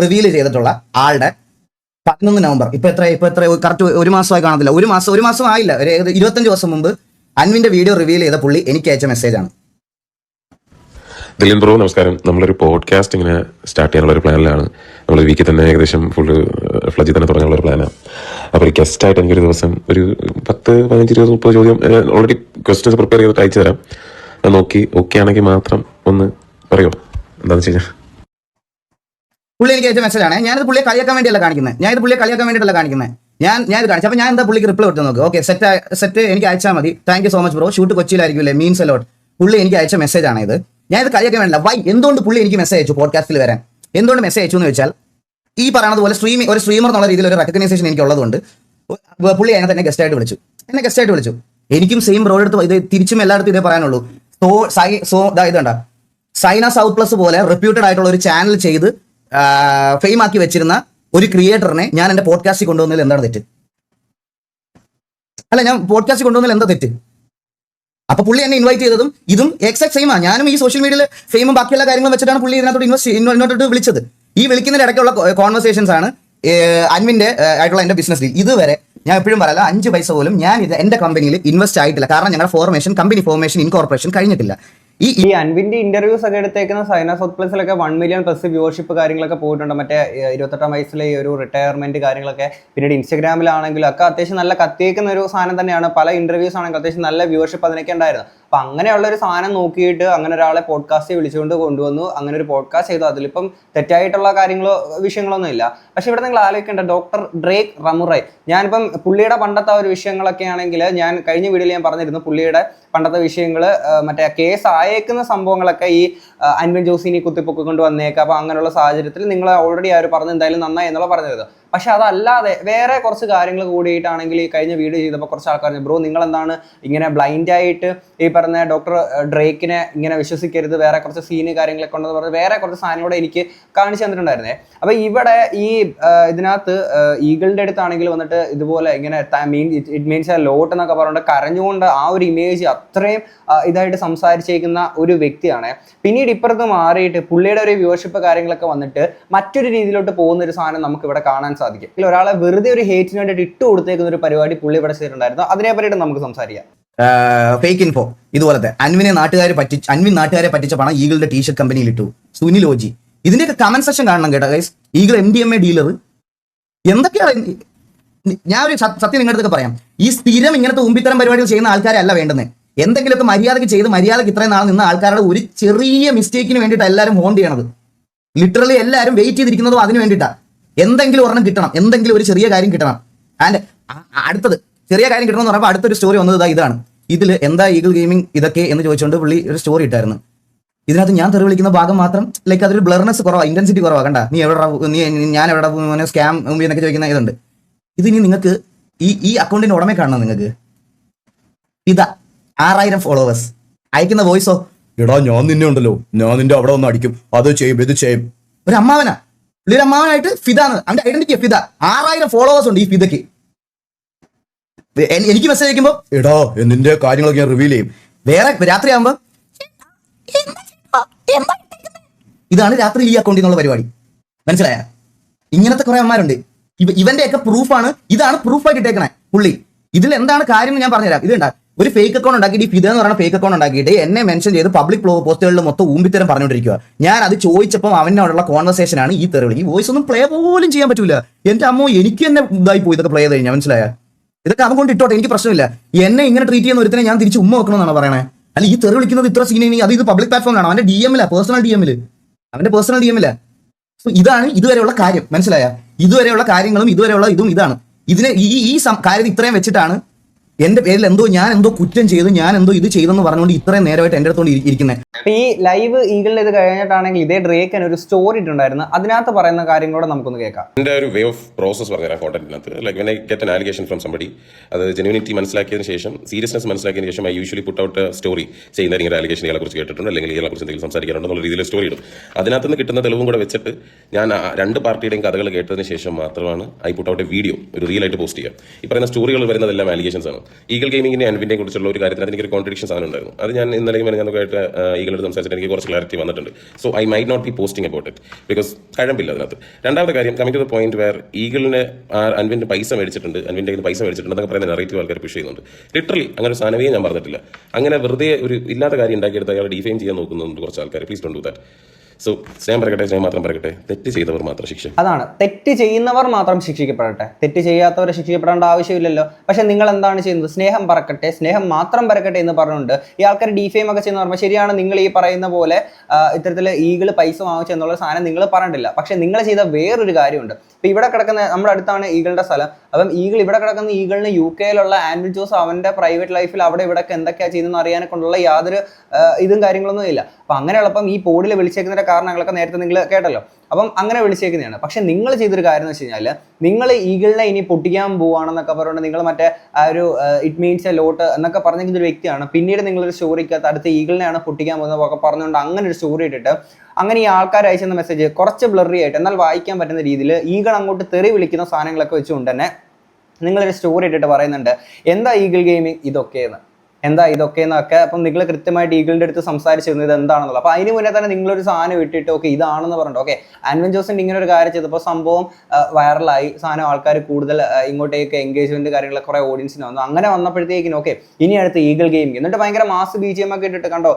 റിവീൽ ചെയ്തിട്ടുള്ള ആളുടെ പതിനൊന്ന് നവംബർ. ഇപ്പൊ എത്ര ഇപ്പൊ എത്ര കറക്റ്റ് ഒരു മാസമായി കാണത്തില്ല. ഒരു മാസം ഒരു മാസം ആയില്ല. ഒരു ഇരുപത്തഞ്ച് ദിവസം മുമ്പ് അൻവിന്റെ വീഡിയോ റിവീൽ ചെയ്ത പുള്ളി എനിക്ക് അയച്ച മെസ്സേജ് ആണ്. ദിലീൻ ബ്രോ നമസ്കാരം. നമ്മളൊരു പോഡ്കാസ്റ്റ് ഇങ്ങനെ സ്റ്റാർട്ട് ചെയ്യാനുള്ള ഒരു പ്ലാനിലാണ് നമ്മൾ വീക്കിൽ തന്നെ ഏകദേശം ഫുൾ ഫ്ലജിൽ തന്നെ തുടങ്ങാനുള്ള ഒരു പ്ലാനാണ് അപ്പോൾ ഒരു ഗസ്റ്റായിട്ട് എനിക്കൊരു ദിവസം ഒരു പത്ത് പതിനഞ്ച് ഇരുപത് മുപ്പത് ചോദ്യം ഓൾറെഡി ക്വസ്റ്റ്യൻസ് പ്രിപ്പയർ ചെയ്ത് അയച്ചു തരാം. ഞാൻ നോക്കി ഓക്കെ ആണെങ്കിൽ മാത്രം ഒന്ന് പറയോ? എന്താണെന്ന് വെച്ച് കഴിഞ്ഞാൽ പുള്ളി എനിക്ക് അയച്ച മെസ്സേജാണ് ഞാനിത് പുള്ളിയെ കളിയാക്കാൻ വേണ്ടിയല്ല കാണിക്കുന്നത് ഞാൻ ഇത് പുള്ളിയെ കളിയാക്കാൻ വേണ്ടിയിട്ടല്ല കാണിക്കുന്നത് ഞാൻ ഞാൻ ഇത് കാണിച്ചു. അപ്പോൾ ഞാൻ എന്താ പുള്ളിക്ക് റിപ്ലൈ കൊടുത്തു നോക്ക്. ഓക്കെ സെറ്റ് സെറ്റ് എനിക്ക് അയച്ചാൽ മതി. Thank you so much bro shoot കൊച്ചിയിലായിരിക്കും അല്ലേ? മീൻസ് അലോട്ട് പുള്ളി എനിക്ക് അയച്ച മെസ്സേജാണ് ഇത്. ഞാൻ ഇത് കളിയൊക്കെ വേണ്ടില്ല വൈ എന്തുകൊണ്ട് പുള്ളി എനിക്ക് മെസ്സേജ് അയച്ചു പോഡ്കാസ്റ്റിൽ വരാൻ? എന്തുകൊണ്ട് മെസ്സേജ് അയച്ചു എന്ന് വെച്ചാൽ ഈ പറയുന്നത് പോലെ ഒരു സ്ട്രീമർ എന്നുള്ള രീതിയിൽ ഒരു റെക്കഗ്നൈസേഷൻ എനിക്ക് ഉള്ളതുകൊണ്ട് പുള്ളി അതിനെ തന്നെ ഗസ്റ്റ് ആയിട്ട് വിളിച്ചു. എന്നെ ഗസ്റ്റ് ആയിട്ട് വിളിച്ചു. എനിക്കും സെയിം റോഡ് എടുത്ത് ഇത് തിരിച്ചും എല്ലായിടത്തും ഇതേ പറയാനുള്ളൂ. സോ സൈ സോ ഇതാ ഇതുണ്ട സൈന സൗത്ത് പ്ലസ് പോലെ റെപ്യൂട്ടഡ് ആയിട്ടുള്ള ഒരു ചാനൽ ചെയ്ത് ഫെയിം ആക്കി വെച്ചിരുന്ന ഒരു ക്രിയേറ്ററിനെ ഞാൻ എന്റെ പോഡ്കാസ്റ്റിൽ കൊണ്ടുവന്നതിൽ എന്താണ് തെറ്റ്? അല്ല ഞാൻ പോഡ്കാസ്റ്റിൽ കൊണ്ടുവന്നതിൽ എന്താ തെറ്റ്? അപ്പൊ പുള്ളി എന്നെ ഇൻവൈറ്റ് ചെയ്തതും ഇതും എക്സാക്ട് സെയിം ആ. ഞാനും ഈ സോഷ്യൽ മീഡിയയിൽ ഫെയിമും ബാക്കിയുള്ള കാര്യങ്ങളും വെച്ചിട്ടാണ് പുള്ളി ഇതിനകത്തോട്ട് ഇൻവെസ്റ്റ് ഇന്നോട്ട് വിളിച്ചത്. ഈ വിളിക്കുന്നതിന് ഇടയ്ക്കുള്ള കോൺവെർസേഷൻസ് ആണ് അൻവിന്റെ ആയിട്ടുള്ള എന്റെ ബിസിനസ് ഡീൽ ഇതുവരെ ഞാൻ എപ്പോഴും പറയാം അഞ്ച് പൈസ പോലും ഞാൻ ഇത് എന്റെ കമ്പനിയിൽ ഇൻവെസ്റ്റ് ആയിട്ടില്ല. കാരണം ഞങ്ങളുടെ ഫോർമേഷൻ കമ്പനി ഫോർമേഷൻ ഇൻകോർപ്പറേഷൻ കഴിഞ്ഞിട്ടില്ല. ഈ ഈ അൻവിന്റെ ഇന്റർവ്യൂസ് ഒക്കെ എടുത്തേക്കുന്ന സൈന സൗത്ത് പ്ലസിലൊക്കെ വൺ മില്യൺ പ്ലസ് വ്യൂവർഷിപ്പ് കാര്യങ്ങളൊക്കെ പോയിട്ടുണ്ട്. മറ്റേ ഇരുപത്തെട്ടാം വയസ്സിലെ ഈ ഒരു റിട്ടയർമെന്റ് കാര്യങ്ങളൊക്കെ. പിന്നീട് ഇൻസ്റ്റാഗ്രാമിലാണെങ്കിലും ഒക്കെ അത്യാവശ്യം നല്ല കത്തിയേക്കുന്ന ഒരു സാധനം തന്നെയാണ്. പല ഇന്റർവ്യൂസ് ആണെങ്കിൽ അത്യാവശ്യം നല്ല വ്യൂവർഷിപ്പ് അതിനൊക്കെ ഉണ്ടായിരുന്നു. അപ്പൊ അങ്ങനെയുള്ള ഒരു സാധനം നോക്കിയിട്ട് അങ്ങനെ ഒരാളെ പോഡ്കാസ്റ്റ് വിളിച്ചുകൊണ്ട് കൊണ്ടുവന്നു. അങ്ങനെ ഒരു പോഡ്കാസ്റ്റ് ചെയ്തു. അതിലിപ്പം തെറ്റായിട്ടുള്ള കാര്യങ്ങളോ വിഷയങ്ങളൊന്നും ഇല്ല. പക്ഷെ ഇവിടെ നിങ്ങൾ ആലോചിക്കേണ്ട ഡോക്ടർ ഡ്രേക്ക് റമുറൈ ഞാനിപ്പം പുള്ളിയുടെ പണ്ടത്തെ ഒരു വിഷയങ്ങളൊക്കെ ആണെങ്കിൽ ഞാൻ കഴിഞ്ഞ വീഡിയോയിൽ ഞാൻ പറഞ്ഞിരുന്നു പുള്ളിയുടെ പണ്ടത്തെ വിഷയങ്ങൾ മറ്റേ കേസ് ആയേക്കുന്ന സംഭവങ്ങളൊക്കെ ഈ അൻവൻ ജോസിനെ കുത്തിപ്പൊക്കൊണ്ട് വന്നേക്കാം. അപ്പൊ അങ്ങനെയുള്ള സാഹചര്യത്തിൽ നിങ്ങൾ ഓൾറെഡി ആ ഒരു പറഞ്ഞ് എന്തായാലും നന്നായി എന്നുള്ള പറഞ്ഞത് പക്ഷെ അതല്ലാതെ വേറെ കുറച്ച് കാര്യങ്ങൾ കൂടിയിട്ടാണെങ്കിൽ ഈ കഴിഞ്ഞ വീഡിയോ ചെയ്തപ്പോൾ കുറച്ച് ആൾക്കാർ ബ്രോ നിങ്ങൾ എന്താണ് ഇങ്ങനെ ബ്ലൈൻഡ് ആയിട്ട് ഈ പറഞ്ഞ ഡോക്ടർ ഡ്രേക്കിനെ ഇങ്ങനെ വിശ്വസിക്കരുത് വേറെ കുറച്ച് സീന് കാര്യങ്ങളൊക്കെ ഉണ്ടെന്ന് പറഞ്ഞ് വേറെ കുറച്ച് സാധനങ്ങളൂടെ എനിക്ക് കാണിച്ചു തന്നിട്ടുണ്ടായിരുന്നേ. അപ്പൊ ഇവിടെ ഈ ഇതിനകത്ത് ഈഗിളിന്റെ അടുത്താണെങ്കിൽ വന്നിട്ട് ഇതുപോലെ ഇങ്ങനെ mean it means a lot എന്നൊക്കെ പറഞ്ഞിട്ട് കരഞ്ഞുകൊണ്ട് ആ ഒരു ഇമേജ് അത്രയും ഇതായിട്ട് സംസാരിച്ചേക്കുന്ന ഒരു വ്യക്തിയാണ്. പിന്നീട് ഇപ്പുറത്ത് മാറിയിട്ട് പുള്ളിയുടെ ഒരു വ്യൂവർഷിപ്പ് കാര്യങ്ങളൊക്കെ വന്നിട്ട് മറ്റൊരു രീതിയിലോട്ട് പോകുന്ന ഒരു സാധനം നമുക്ക് ഇവിടെ കാണാൻ സാധിക്കും. ഇതിൽ ഒരാളെ വെറുതെ ഒരു ഹേറ്റിന് വേണ്ടിയിട്ട് ഇട്ട് കൊടുത്തേക്കുന്ന ഒരു പരിപാടി പുള്ളി ഇവിടെ ചെയ്തിട്ടുണ്ടായിരുന്നു? അതിനെ പറ്റിയിട്ട് നമുക്ക് സംസാരിക്കാം. ഫേക്ക് ഇൻഫോ ഇതുപോലത്തെ. അൻവിനെ നാട്ടുകാരെ പറ്റിച്ച് അൻവിൻ നാട്ടുകാരെ പറ്റിച്ച പണം ഈഗിളുടെ ടീഷർട്ട് കമ്പനിയിൽ ഇട്ടു. സുനിൽ ഓജി ഇതിന്റെയൊക്കെ കമന്റ് സെക്ഷൻ കാണണം കേട്ടോ guys Eagle M D M A dealer എന്തൊക്കെയാണ് ഞാൻ ഒരു സത്യം നിങ്ങളുടെ അടുത്തൊക്കെ പറയാം. ഈ സ്ഥിരം ഇങ്ങനത്തെ ഉമ്പിത്തരം പരിപാടികൾ ചെയ്യുന്ന ആൾക്കാരെ അല്ല വേണ്ടുന്നത് എന്തെങ്കിലുമൊക്കെ മര്യാദയ്ക്ക് ചെയ്ത് മര്യാദയ്ക്ക് ഇത്രയും നാൾ നിന്ന ആൾക്കാരുടെ ഒരു ചെറിയ മിസ്റ്റേക്കിന് വേണ്ടിയിട്ട് എല്ലാവരും ഹോൺ ചെയ്യണത്. ലിറ്ററലി എല്ലാവരും വെയിറ്റ് ചെയ്തിരിക്കുന്നതും അതിന് വേണ്ടിയിട്ടാണ് എന്തെങ്കിലും ഒരെണ്ണം കിട്ടണം. എന്തെങ്കിലും ഒരു ചെറിയ കാര്യം കിട്ടണം. ആൻഡ് അടുത്തത്. ചെറിയ കാര്യം കിട്ടണം എന്ന് പറയുമ്പോൾ അടുത്തൊരു സ്റ്റോറി വന്നത് ഇതാ ഇതാണ്. ഇതിൽ എന്താ ഈഗിൾ ഗെയിമിംഗ് ഇതൊക്കെ എന്ന് ചോദിച്ചുകൊണ്ട് പുള്ളി ഒരു സ്റ്റോറി ഇട്ടായിരുന്നു. ഇതിനകത്ത് ഞാൻ തെറി വിളിക്കുന്ന ഭാഗം മാത്രം ലൈക്ക് അതൊരു ബ്ലർനെസ് കുറവാണ് ഇന്റൻസിറ്റി കുറവാ കണ്ട? നീ എവിടെ നീ ഞാൻ എവിടെ സ്കാം എന്നൊക്കെ ചോദിക്കുന്ന ഇതുണ്ട്. ഇത് ഇനി നിങ്ങൾക്ക് ഈ ഈ അക്കൗണ്ടിന്റെ ഉടമ കാണണം നിങ്ങൾക്ക് ഇതാ ആറായിരം ഫോളോവേഴ്സ് അയക്കുന്ന വോയിസോ എടാ ഞാൻ നിന്നെ ഉണ്ടല്ലോ. ഞാൻ നിന്റെ അവിടെ ഒന്ന് അടിക്കും. അത് ചെയ്യും ഇത് ചെയ്യും. ഒരു അമ്മാവനാ. പുള്ളിയുടെ ഫിദ എന്ന് അവന്റെ ഐഡന്റിറ്റി ഫിദ. ആറായിരം ഫോളോവേഴ്സ് ഉണ്ട് ഈ ഫിദക്ക് എനിക്ക് മെസ്സേജ് അയക്കുമ്പോ എടാ നിന്റെ കാര്യങ്ങളൊക്കെ ഞാൻ റിവീൽ ചെയ്യും. വേറെ രാത്രി രാത്രിയാകുമ്പോ ഇതാണ് രാത്രി ഈ അക്കൗണ്ടിൽ നിന്നുള്ള പരിപാടി. മനസ്സിലായ? ഇങ്ങനത്തെ കുറെ അമ്മമാരുണ്ട് ഇവ ഇവന്റെ ഒക്കെ പ്രൂഫാണ് ഇതാണ് പ്രൂഫായിട്ട് ഇട്ടേക്കണേ പുള്ളി. ഇതിൽ എന്താണ് കാര്യം ഞാൻ പറഞ്ഞുതരാം. ഇതുണ്ട ഒരു ഫേക്ക് അക്കൗണ്ട് ഉണ്ടാക്കിയിട്ട് ഈ ഫിദ എന്ന് പറയുന്ന ഫേക്ക് അക്കൗണ്ട് ഉണ്ടാക്കിയിട്ട് എന്നെ മെൻഷൻ ചെയ്ത് പബ്ലിക് പോസ്റ്റുകളിൽ മൊത്തം ഊമ്പിത്തരം പറഞ്ഞുകൊണ്ടിരിക്കുക ഞാൻ അത് ചോദിച്ചപ്പോൾ അവനോടുള്ള കോൺവെർസേഷൻ ആണ് ഈ തെറിവിളി ഈ വോയിസ് ഒന്നും പ്ലേ പോലും ചെയ്യാൻ പറ്റില്ല എന്റെ അമ്മോ എനിക്ക് തന്നെ ഇതായി പോയി ഇതൊക്കെ പ്ലേ ചെയ്ത് കഴിഞ്ഞാൽ മനസ്സിലായ? ഇതൊക്കെ അവൻ കൊണ്ട് ഇട്ടോട്ടെ എനിക്ക് പ്രശ്നമില്ല. എന്നെ ഇങ്ങനെ ട്രീറ്റ് ചെയ്യുന്ന ഒരുത്തിനെ ഞാൻ തിരിച്ച് ഉമ്മ വെക്കണമെന്നാണ് പറയണേ. അല്ല ഈ തെറി വിളിക്കുന്നത് ഇത്ര സീൻ അത് ഇത് പബ്ലിക് പ്ലാറ്റ്ഫോം പ്ലാറ്റ്ഫോമിലാണ് അവന്റെ ഡി എമ്മില പേഴ്സണൽ ഡി എമ്മിൽ അവന്റെ പേഴ്സണൽ ഡി എമ്മില സോ ഇതാണ് ഇതുവരെയുള്ള കാര്യം. മനസ്സിലായ? ഇതുവരെയുള്ള കാര്യങ്ങളും ഇതുവരെയുള്ള ഇതും ഇതാണ്. ഇതിനെ ഈ ഈ കാര്യം ഇത്രയും വെച്ചിട്ടാണ് എന്റെ പേരിൽ എന്തോ ഞാൻ എന്തോ കുറ്റം ചെയ്തു ഞാൻ എന്തോ ഇത് ചെയ്തെന്ന് പറഞ്ഞുകൊണ്ട് ഇത്രയും നേരമായിട്ട് എന്റെ അടുത്തോണ്ട് ഇരിക്കുന്നത് അപ്പൊ ഈ ലൈവ് ഈഗിളിൽ ഇത് കഴിഞ്ഞിട്ടാണെങ്കിൽ ഇതേ ഡ്രേക്കൻ ഒരു സ്റ്റോറി ഇട്ടുണ്ടായിരുന്നു അതിനകത്ത് പറയുന്ന കാര്യങ്ങളോട് നമുക്കൊന്ന് കേൾക്കാം. എന്റെ ഒരു വേ ഓഫ് പ്രോസസ് പറഞ്ഞുതരാം കോണ്ടന്റിനകത്ത് like when I get an allegation from somebody അത് ജെനുവിനിറ്റി മനസ്സിലാക്കിയതിന് ശേഷം സീരിയസ്നെസ് മനസ്സിലാക്കിയതിന് ശേഷം I usually put out story ചെയ്യുന്ന ഇങ്ങനെ ആലിഗേഷൻ ഇയാളെ കുറിച്ച് കേട്ടിട്ടുണ്ട്. അല്ലെങ്കിൽ ഇയാളെ കുറിച്ച് എന്തെങ്കിലും സംസാരിക്കാറുണ്ടോ എന്നുള്ള രീതിയിൽ സ്റ്റോറി ഇടും. അതിനകത്ത് നിന്ന് കിട്ടുന്ന തെളിവും കൂടെ വെച്ചിട്ട് ഞാൻ രണ്ട് പാർട്ടിയുടെയും കഥകൾ കേട്ടതിന് ശേഷം മാത്രമാണ് I put out a video ഒരു റീലായിട്ട് പോസ്റ്റ് ചെയ്യുക ഈ പറയുന്ന സ്റ്റോറികൾ വരുന്നതെല്ലാം ആലിഗേഷൻസ് ആണ്. ഈഗിൾ ഗെയിമിങ്ങിന്റെ അൻവിനെ കുറിച്ചുള്ള ഒരു കാര്യത്തിൽ എനിക്കൊരു കോൺട്രഡിക്ഷൻ സാധനം ഉണ്ടായിരുന്നു. അത് ഞാൻ ഇന്നലെ ഞാനൊക്കെ ഈഗിളോട് സംസാരിച്ചിട്ട് എനിക്ക് കുറച്ച് ക്ലാരിറ്റി വന്നിട്ടുണ്ട്. So I might not be posting about it because കഴമ്പില്ല അതിനകത്ത്. രണ്ടാമത്തെ കാര്യം coming to the point where ഈഗിളിന് അൻവിന്റെ പൈസ മേടിച്ചിട്ടുണ്ട് കയ്യിൽ പൈസ മേടിച്ചിട്ടുണ്ട് എന്നൊക്കെ പറയുന്ന നെറേറ്റീവ് ആൾക്കാർ പുഷ് ചെയ്യുന്നുണ്ട്. ലിറ്ററലി അങ്ങനെ ഒരു സാധനമേ ഞാൻ പറഞ്ഞിട്ടില്ല. അങ്ങനെ വെറുതെ ഒരു ഇല്ലാത്ത കാര്യം ഉണ്ടാക്കിയെടുത്ത് അയാൾ ഡിഫൈൻ ചെയ്യാൻ നോക്കുന്നുണ്ട് കുറച്ച് ആൾക്കാർ please don't do that so സ്നേഹം പറയട്ടെ സ്നേഹം മാത്രം പറയട്ടെ. തെറ്റ് ചെയ്തവർ മാത്രം ശിക്ഷ. അതാണ്. തെറ്റ് ചെയ്യുന്നവർ മാത്രം ശിക്ഷിക്കപ്പെടട്ടെ. തെറ്റ് ചെയ്യാത്തവരെ ശിക്ഷിക്കപ്പെടേണ്ട ആവശ്യമില്ലല്ലോ. പക്ഷെ നിങ്ങൾ എന്താണ് ചെയ്യുന്നത്? സ്നേഹം പറക്കട്ടെ സ്നേഹം മാത്രം പറക്കട്ടെ എന്ന് പറഞ്ഞുകൊണ്ട് ഈ ആൾക്കാർ ഡിഫെയിം ഒക്കെ ചെയ്യുന്ന പറഞ്ഞാൽ ശരിയാണ് നിങ്ങൾ ഈ പറയുന്ന പോലെ ഇത്തരത്തിൽ ഈഗിൾ പൈസ വാങ്ങിച്ചു എന്നുള്ള സാധനം നിങ്ങൾ പറഞ്ഞിട്ടില്ല. പക്ഷെ നിങ്ങൾ ചെയ്ത വേറൊരു കാര്യമുണ്ട്. ഇപ്പൊ ഇവിടെ കിടക്കുന്ന നമ്മുടെ അടുത്താണ് ഈഗിളുടെ സ്ഥലം. അപ്പം ഈഗിൾ ഇവിടെ കിടക്കുന്ന ഈഗിളിന് യു കെയിലുള്ള ആൻവിൽ ജോസ് അവന്റെ പ്രൈവറ്റ് ലൈഫിൽ അവിടെ ഇവിടെ എന്തൊക്കെയാ ചെയ്യുന്നതെന്ന് അറിയാനൊക്കെ കൊണ്ടുള്ള യാതൊരു ഇതും കാര്യങ്ങളൊന്നും ഇല്ല. അപ്പൊ അങ്ങനെയുള്ളപ്പം ഈ പോഡിൽ വിളിച്ചേക്കുന്നതിന്റെ കാരണങ്ങളൊക്കെ നേരത്തെ നിങ്ങൾ കേട്ടല്ലോ. അപ്പം അങ്ങനെ വിളിച്ചേക്കുന്നതാണ്. പക്ഷെ നിങ്ങൾ ചെയ്തൊരു കാര്യം എന്ന് വെച്ച് കഴിഞ്ഞാൽ നിങ്ങൾ ഈഗിളിനെ ഇനി പൊട്ടിക്കാൻ പോവാണെന്നൊക്കെ പറഞ്ഞുകൊണ്ട് നിങ്ങൾ മറ്റേ ആ ഒരു ഇറ്റ് മീൻസ് എ ലോട്ട് എന്നൊക്കെ പറഞ്ഞിരിക്കുന്ന ഒരു വ്യക്തിയാണ്. പിന്നീട് നിങ്ങളൊരു സ്റ്റോറിക്കകത്ത് അടുത്ത ഈഗിളിനെയാണ് പൊട്ടിക്കാൻ പോകുന്നത് ഒക്കെ പറഞ്ഞുകൊണ്ട് അങ്ങനെ ഒരു സ്റ്റോറി ഇട്ടിട്ട് അങ്ങനെ ഈ ആൾക്കാർ അയച്ചെന്ന മെസ്സേജ് കുറച്ച് ബ്ലറി ആയിട്ട് എന്നാൽ വായിക്കാൻ പറ്റുന്ന രീതിയിൽ ഈഗിൾ അങ്ങോട്ട് തെറി വിളിക്കുന്ന സാധനങ്ങളൊക്കെ വെച്ചുകൊണ്ട് തന്നെ നിങ്ങളൊരു സ്റ്റോറി ഇട്ടിട്ട് പറയുന്നുണ്ട് എന്താ ഈഗിൾ ഗെയിമിംഗ് ഇതൊക്കെയെന്ന്. എന്താ ഇതൊക്കെ എന്നൊക്കെ. അപ്പം നിങ്ങൾ കൃത്യമായിട്ട് ഈഗിളിന്റെ അടുത്ത് സംസാരിച്ചിരുന്നു ഇത് എന്താണെന്നുള്ളത് അപ്പോൾ അതിന് മുന്നേ തന്നെ നിങ്ങളൊരു സാധനം ഇട്ടിട്ട് ഓക്കെ ഇതാണെന്ന് പറഞ്ഞിട്ട്. ഓക്കെ ആൻവൻ ജോസിന്റെ ഇങ്ങനെ ഒരു കാര്യം ചെയ്തപ്പോൾ സംഭവം വൈറലായി. സാധനം ആൾക്കാർ കൂടുതൽ ഇങ്ങോട്ടേക്ക് എൻഗേജ്മെന്റ് കാര്യങ്ങളൊക്കെ കുറേ ഓഡിയൻസിന് വന്നു. അങ്ങനെ വന്നപ്പോഴത്തേക്കും ഓക്കെ ഇനി അടുത്ത് ഈഗിൾ ഗെയിം എന്നിട്ട് ഭയങ്കര മാസ് ബി ജി എം ഒക്കെ ഇട്ടിട്ട് കണ്ടോ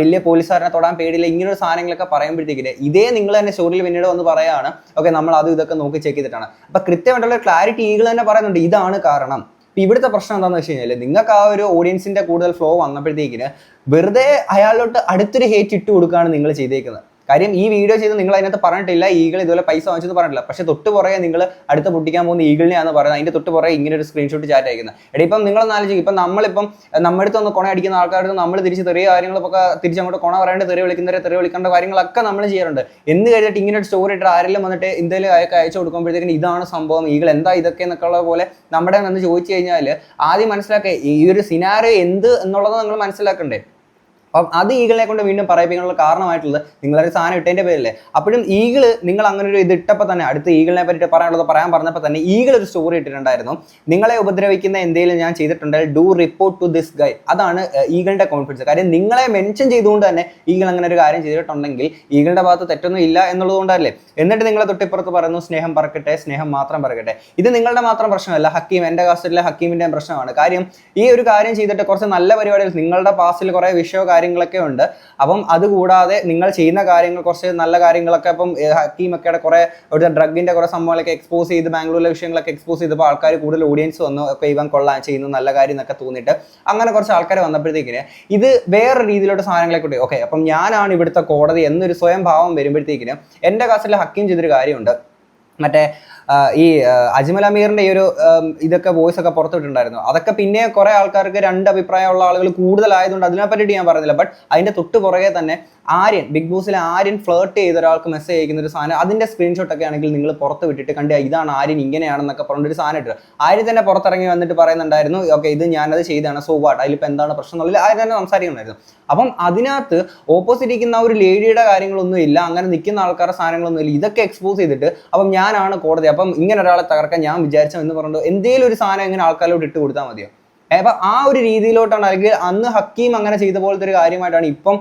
വലിയ പോലീസുകാരനെ തൊടാൻ പേടിയില്ല ഇങ്ങനെ ഒരു സാധനങ്ങളൊക്കെ പറയുമ്പോഴത്തേക്കിന് ഇതേ നിങ്ങൾ തന്നെ സ്റ്റോറിയിൽ പിന്നീട് വന്ന് പറയാണ് ഓക്കെ നമ്മൾ അത് ഇതൊക്കെ നോക്കി ചെക്ക് ചെയ്തിട്ടാണ്. അപ്പോൾ കൃത്യമായിട്ടുള്ള ക്ലാരിറ്റി ഈഗിൾ തന്നെ പറയുന്നുണ്ട് ഇതാണ് കാരണം. ഇപ്പൊ ഇവിടുത്തെ പ്രശ്നം എന്താണെന്ന് വെച്ച് കഴിഞ്ഞാൽ നിങ്ങൾക്ക് ആ ഒരു ഓഡിയൻസിന്റെ കൂടുതൽ ഫ്ലോ വന്നപ്പോഴത്തേക്കിന് വെറുതെ അയാളോട്ട് അടുത്തൊരു ഹേറ്റ് ഇട്ട് കൊടുക്കുകയാണ് നിങ്ങൾ ചെയ്തേക്കുന്നത്. കാര്യം ഈ വീഡിയോ ചെയ്ത് നിങ്ങൾ അതിനകത്ത് പറഞ്ഞിട്ടില്ല ഈഗിൾ ഇതുപോലെ പൈസ വാങ്ങിച്ചെന്ന് പറഞ്ഞിട്ടില്ല. പക്ഷെ തൊട്ട് പുറകെ നിങ്ങൾ അടുത്ത് പൊട്ടിക്കാൻ പോകുന്ന ഈഗിളിനെയാണ് പറയുന്നത്. അതിന്റെ തൊട്ട് പുറകെ ഇങ്ങനെ ഒരു സ്ക്രീൻഷോട്ട് ചാറ്റ് അയക്കുന്നത് എടി ഇപ്പം നിങ്ങൾ ആലോചിക്കും. ഇപ്പം നമ്മളിപ്പം നമ്മുടെ അടുത്ത് ഒന്ന് കൊണ അടിക്കുന്ന ആൾക്കാരുടെ നമ്മൾ തിരിച്ച് തെറിയ കാര്യങ്ങളൊക്കെ തിരിച്ചങ്ങോട്ട് കൊണ പറയേണ്ട തെറി വിളിക്കുന്നവരെ തെറി വിളിക്കേണ്ട കാര്യങ്ങളൊക്കെ നമ്മൾ ചെയ്യാറുണ്ട്. എന്ന് കഴിഞ്ഞിട്ട് ഇങ്ങനെ ഒരു സ്റ്റോറി ഇട്ട് ആരെങ്കിലും വന്നിട്ട് എന്തെങ്കിലും അയക്ക് അയച്ചു കൊടുക്കുമ്പോഴത്തേക്കും ഇതാണ് സംഭവം ഈഗിൾ എന്താ ഇതൊക്കെ എന്നൊക്കെ ഉള്ള പോലെ നമ്മുടെ നിന്ന് ചോദിച്ചു കഴിഞ്ഞാൽ ആദ്യം മനസ്സിലാക്കുക ഈ ഒരു സിനാരോ എന്ത് എന്നുള്ളത് നിങ്ങൾ മനസ്സിലാക്കണ്ടേ. അപ്പം അത് ഈഗിളിനെ കൊണ്ട് വീണ്ടും പറയിപ്പിക്കാനുള്ള കാരണമായിട്ടുള്ളത് നിങ്ങളൊരു സാധനം ഇട്ടതിന്റെ പേരല്ലേ അപ്പോഴും ഈഗിൾ നിങ്ങൾ അങ്ങനെ ഒരു ഇത് ഇട്ടപ്പോൾ തന്നെ അടുത്ത ഈഗിളിനെ പറ്റിയിട്ട് പറയാനുള്ളത് പറയാൻ പറഞ്ഞപ്പോൾ തന്നെ ഈഗിൾ ഒരു സ്റ്റോറി ഇട്ടിട്ടുണ്ടായിരുന്നു. നിങ്ങളെ ഉപദ്രവിക്കുന്ന എന്തെങ്കിലും ഞാൻ ചെയ്തിട്ടുണ്ടെങ്കിൽ do report to this guy അതാണ് ഈഗിളിന്റെ കോൺഫിഡൻസ് കാര്യം നിങ്ങളെ മെൻഷൻ ചെയ്തുകൊണ്ട് തന്നെ ഈഗിൾ അങ്ങനെ ഒരു കാര്യം ചെയ്തിട്ടുണ്ടെങ്കിൽ ഈഗിളിന്റെ ഭാഗത്ത് തെറ്റൊന്നും ഇല്ല എന്നുള്ളത് കൊണ്ടല്ലേ. എന്നിട്ട് നിങ്ങളെ തൊട്ടിപ്പുറത്ത് പറയുന്നു സ്നേഹം പറക്കട്ടെ സ്നേഹം മാത്രം പറക്കട്ടെ. ഇത് നിങ്ങളുടെ മാത്രം പ്രശ്നമല്ല ഹക്കീം എന്റെ കാസ്റ്റിലെ ഹക്കീമിന്റെ പ്രശ്നമാണ്. കാര്യം ഈ ഒരു കാര്യം ചെയ്തിട്ട് കുറച്ച് നല്ല പരിപാടികൾ നിങ്ങളുടെ പാസ്റ്റിൽ കുറേ വിഷയോ കാര്യങ്ങളൊക്കെ ഉണ്ട്. അപ്പം അതുകൂടാതെ നിങ്ങൾ ചെയ്യുന്ന കാര്യങ്ങൾ കുറച്ച് നല്ല കാര്യങ്ങളൊക്കെ അപ്പം ഹക്കീമൊക്കെ കുറേ ഒരു ഡ്രഗിന്റെ കുറേ സംഭവങ്ങളൊക്കെ എക്സ്പോസ് ചെയ്ത് ബാംഗ്ലൂരിലെ വിഷയങ്ങളൊക്കെ എക്സ്പോസ് ചെയ്തപ്പോൾ ആൾക്കാർ കൂടുതൽ ഓഡിയൻസ് വന്നു ഒക്കെ ഇവൻ കൊള്ളാൻ ചെയ്യുന്ന നല്ല കാര്യം എന്നൊക്കെ തോന്നിയിട്ട് അങ്ങനെ കുറച്ച് ആൾക്കാർ വന്നപ്പോഴത്തേക്കിന് ഇത് വേറെ രീതിയിലോട്ട് സാധനങ്ങളെ കൂടി ഓക്കെ അപ്പം ഞാനാണ് ഇവിടുത്തെ കോടതി എന്നൊരു സ്വയം ഭാവം വരുമ്പോഴത്തേക്കിന് എന്റെ കാസിൽ ഹക്കീം ചെയ്തൊരു കാര്യമുണ്ട്. മറ്റേ ഈ അജ്മൽ അമീറിന്റെ ഈ ഒരു ഇതൊക്കെ വോയിസ് ഒക്കെ പുറത്തുവിട്ടുണ്ടായിരുന്നു അതൊക്കെ പിന്നെ കുറെ ആൾക്കാർക്ക് രണ്ട് അഭിപ്രായമുള്ള ആളുകൾ കൂടുതലായതുകൊണ്ട് അതിനെ പറ്റിയിട്ട് ഞാൻ പറഞ്ഞില്ല. ബട്ട് അതിന്റെ തൊട്ട് പുറകെ തന്നെ ആര്യൻ ബിഗ് ബോസിലെ ആര്യൻ ഫ്ലേർട്ട് ചെയ്ത ഒരാൾക്ക് മെസ്സേജ് അയക്കുന്ന ഒരു സാധനം അതിന്റെ സ്ക്രീൻഷോട്ട് ഒക്കെ ആണെങ്കിൽ നിങ്ങൾ പുറത്ത് വിട്ടിട്ട് കണ്ട് ഇതാണ് ആര്യൻ ഇങ്ങനെയാണെന്നൊക്കെ പറഞ്ഞൊരു സാധനം ഇട്ടു ആര്യൻ തന്നെ പുറത്തിറങ്ങി വന്നിട്ട് പറയുന്നുണ്ടായിരുന്നു ഓക്കെ ഇത് ഞാനത് ചെയ്താണ് സോ വാട്ട് അതിലിപ്പോൾ എന്താണ് പ്രശ്നം എന്നുള്ളത് ആര്യൻ തന്നെ സംസാരിക്കുന്നുണ്ടായിരുന്നു. അപ്പം അതിനകത്ത് ഓപ്പോസിറ്റ് ഇരിക്കുന്ന ഒരു ലേഡിയുടെ കാര്യങ്ങളൊന്നും ഇല്ല അങ്ങനെ നിൽക്കുന്ന ആൾക്കാരുടെ സാധനങ്ങളൊന്നും ഇല്ല ഇതൊക്കെ എക്സ്പോസ് ചെയ്തിട്ട് അപ്പം ഞാനാണ് കോടതി അപ്പം ഇങ്ങനെ ഒരാളെ തകർക്കാൻ ഞാൻ വിചാരിച്ചു എന്ന് പറഞ്ഞിട്ട് എന്തെങ്കിലും ഒരു സാധനം ഇങ്ങനെ ആൾക്കാരോട് ഇട്ട് കൊടുത്താൽ മതിയോ? അപ്പൊ ആ ഒരു രീതിയിലോട്ടാണ് അല്ലെങ്കിൽ അന്ന് ഹക്കീം അങ്ങനെ ചെയ്ത പോലത്തെ ഒരു കാര്യമായിട്ടാണ് ഇപ്പം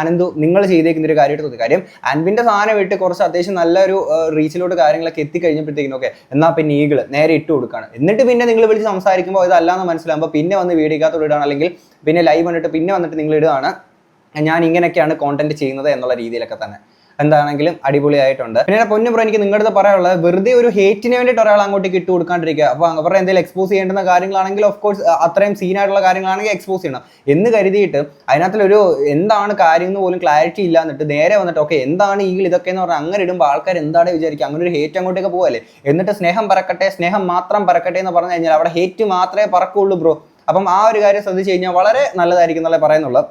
അനന്തു നിങ്ങൾ ചെയ്തേക്കുന്ന ഒരു കാര്യമായിട്ട് തോന്നിയത്. കാര്യം അൻവിന്റെ സാധനം ഇട്ട് കുറച്ച് അത്യാവശ്യം നല്ലൊരു റീച്ചിലോട്ട് കാര്യങ്ങളൊക്കെ എത്തിക്കഴിഞ്ഞപ്പോഴത്തേക്കും ഓക്കെ എന്നാ പിന്നെ ഈഗിൾ നേരെ ഇട്ട് കൊടുക്കുകയാണ് എന്നിട്ട് പിന്നെ നിങ്ങൾ വിളിച്ച് സംസാരിക്കുമ്പോൾ ഇതല്ലാന്ന് മനസ്സിലാകുമ്പോൾ പിന്നെ വന്ന് വീടിക്കാത്തോട് ഇടാണ് അല്ലെങ്കിൽ പിന്നെ ലൈവ് വന്നിട്ട് പിന്നെ വന്നിട്ട് നിങ്ങൾ ഇടുകയാണ്. ഞാൻ ഇങ്ങനെയൊക്കെയാണ് കോണ്ടന്റ് ചെയ്യുന്നത് എന്നുള്ള രീതിയിലൊക്കെ തന്നെ. എന്താണെങ്കിലും അടിപൊളിയായിട്ടുണ്ട്. പിന്നെ പൊന്നു പ്രോ എനിക്ക് നിങ്ങളുടെ പറയാനുള്ളത് വെറുതെ ഒരു ഹേറ്റിന് വേണ്ടിയിട്ട് ഒരാൾ അങ്ങോട്ടേക്ക് ഇട്ട് കൊടുക്കാണ്ടിരിക്കുക. അപ്പോൾ അവരുടെ എന്തെങ്കിലും എക്സ്പോസ് ചെയ്യേണ്ടുന്ന കാര്യങ്ങളാണെങ്കിൽ ഓഫ് കോഴ്സ് അത്രയും സീനായിട്ടുള്ള കാര്യങ്ങളാണെങ്കിൽ എക്സ്പോസ് ചെയ്യണം. എന്ന് കരുതിയിട്ട് അതിനകത്തിലൊരു എന്താണ് കാര്യം എന്ന് പോലും ക്ലാരിറ്റി ഇല്ല എന്നിട്ട് നേരെ വന്നിട്ട് ഓക്കെ എന്താണ് ഈ ഇതൊക്കെ എന്ന് പറഞ്ഞാൽ അങ്ങനെ ഇടുമ്പോൾ ആൾക്കാർ എന്താണ് വിചാരിക്കുക? അങ്ങനെ ഒരു ഹേറ്റ് അങ്ങോട്ടേക്ക് പോകല്ലേ എന്നിട്ട് സ്നേഹം പറക്കട്ടെ സ്നേഹം മാത്രം പറക്കട്ടെ എന്ന് പറഞ്ഞു കഴിഞ്ഞാൽ അവിടെ ഹേറ്റ് മാത്രമേ പറക്കുള്ളൂ ബ്രോ. അപ്പം ആ ഒരു കാര്യം ശ്രദ്ധിച്ചു കഴിഞ്ഞാൽ വളരെ നല്ലതായിരിക്കും എന്നല്ലേ പറയുന്നുള്ളൂ.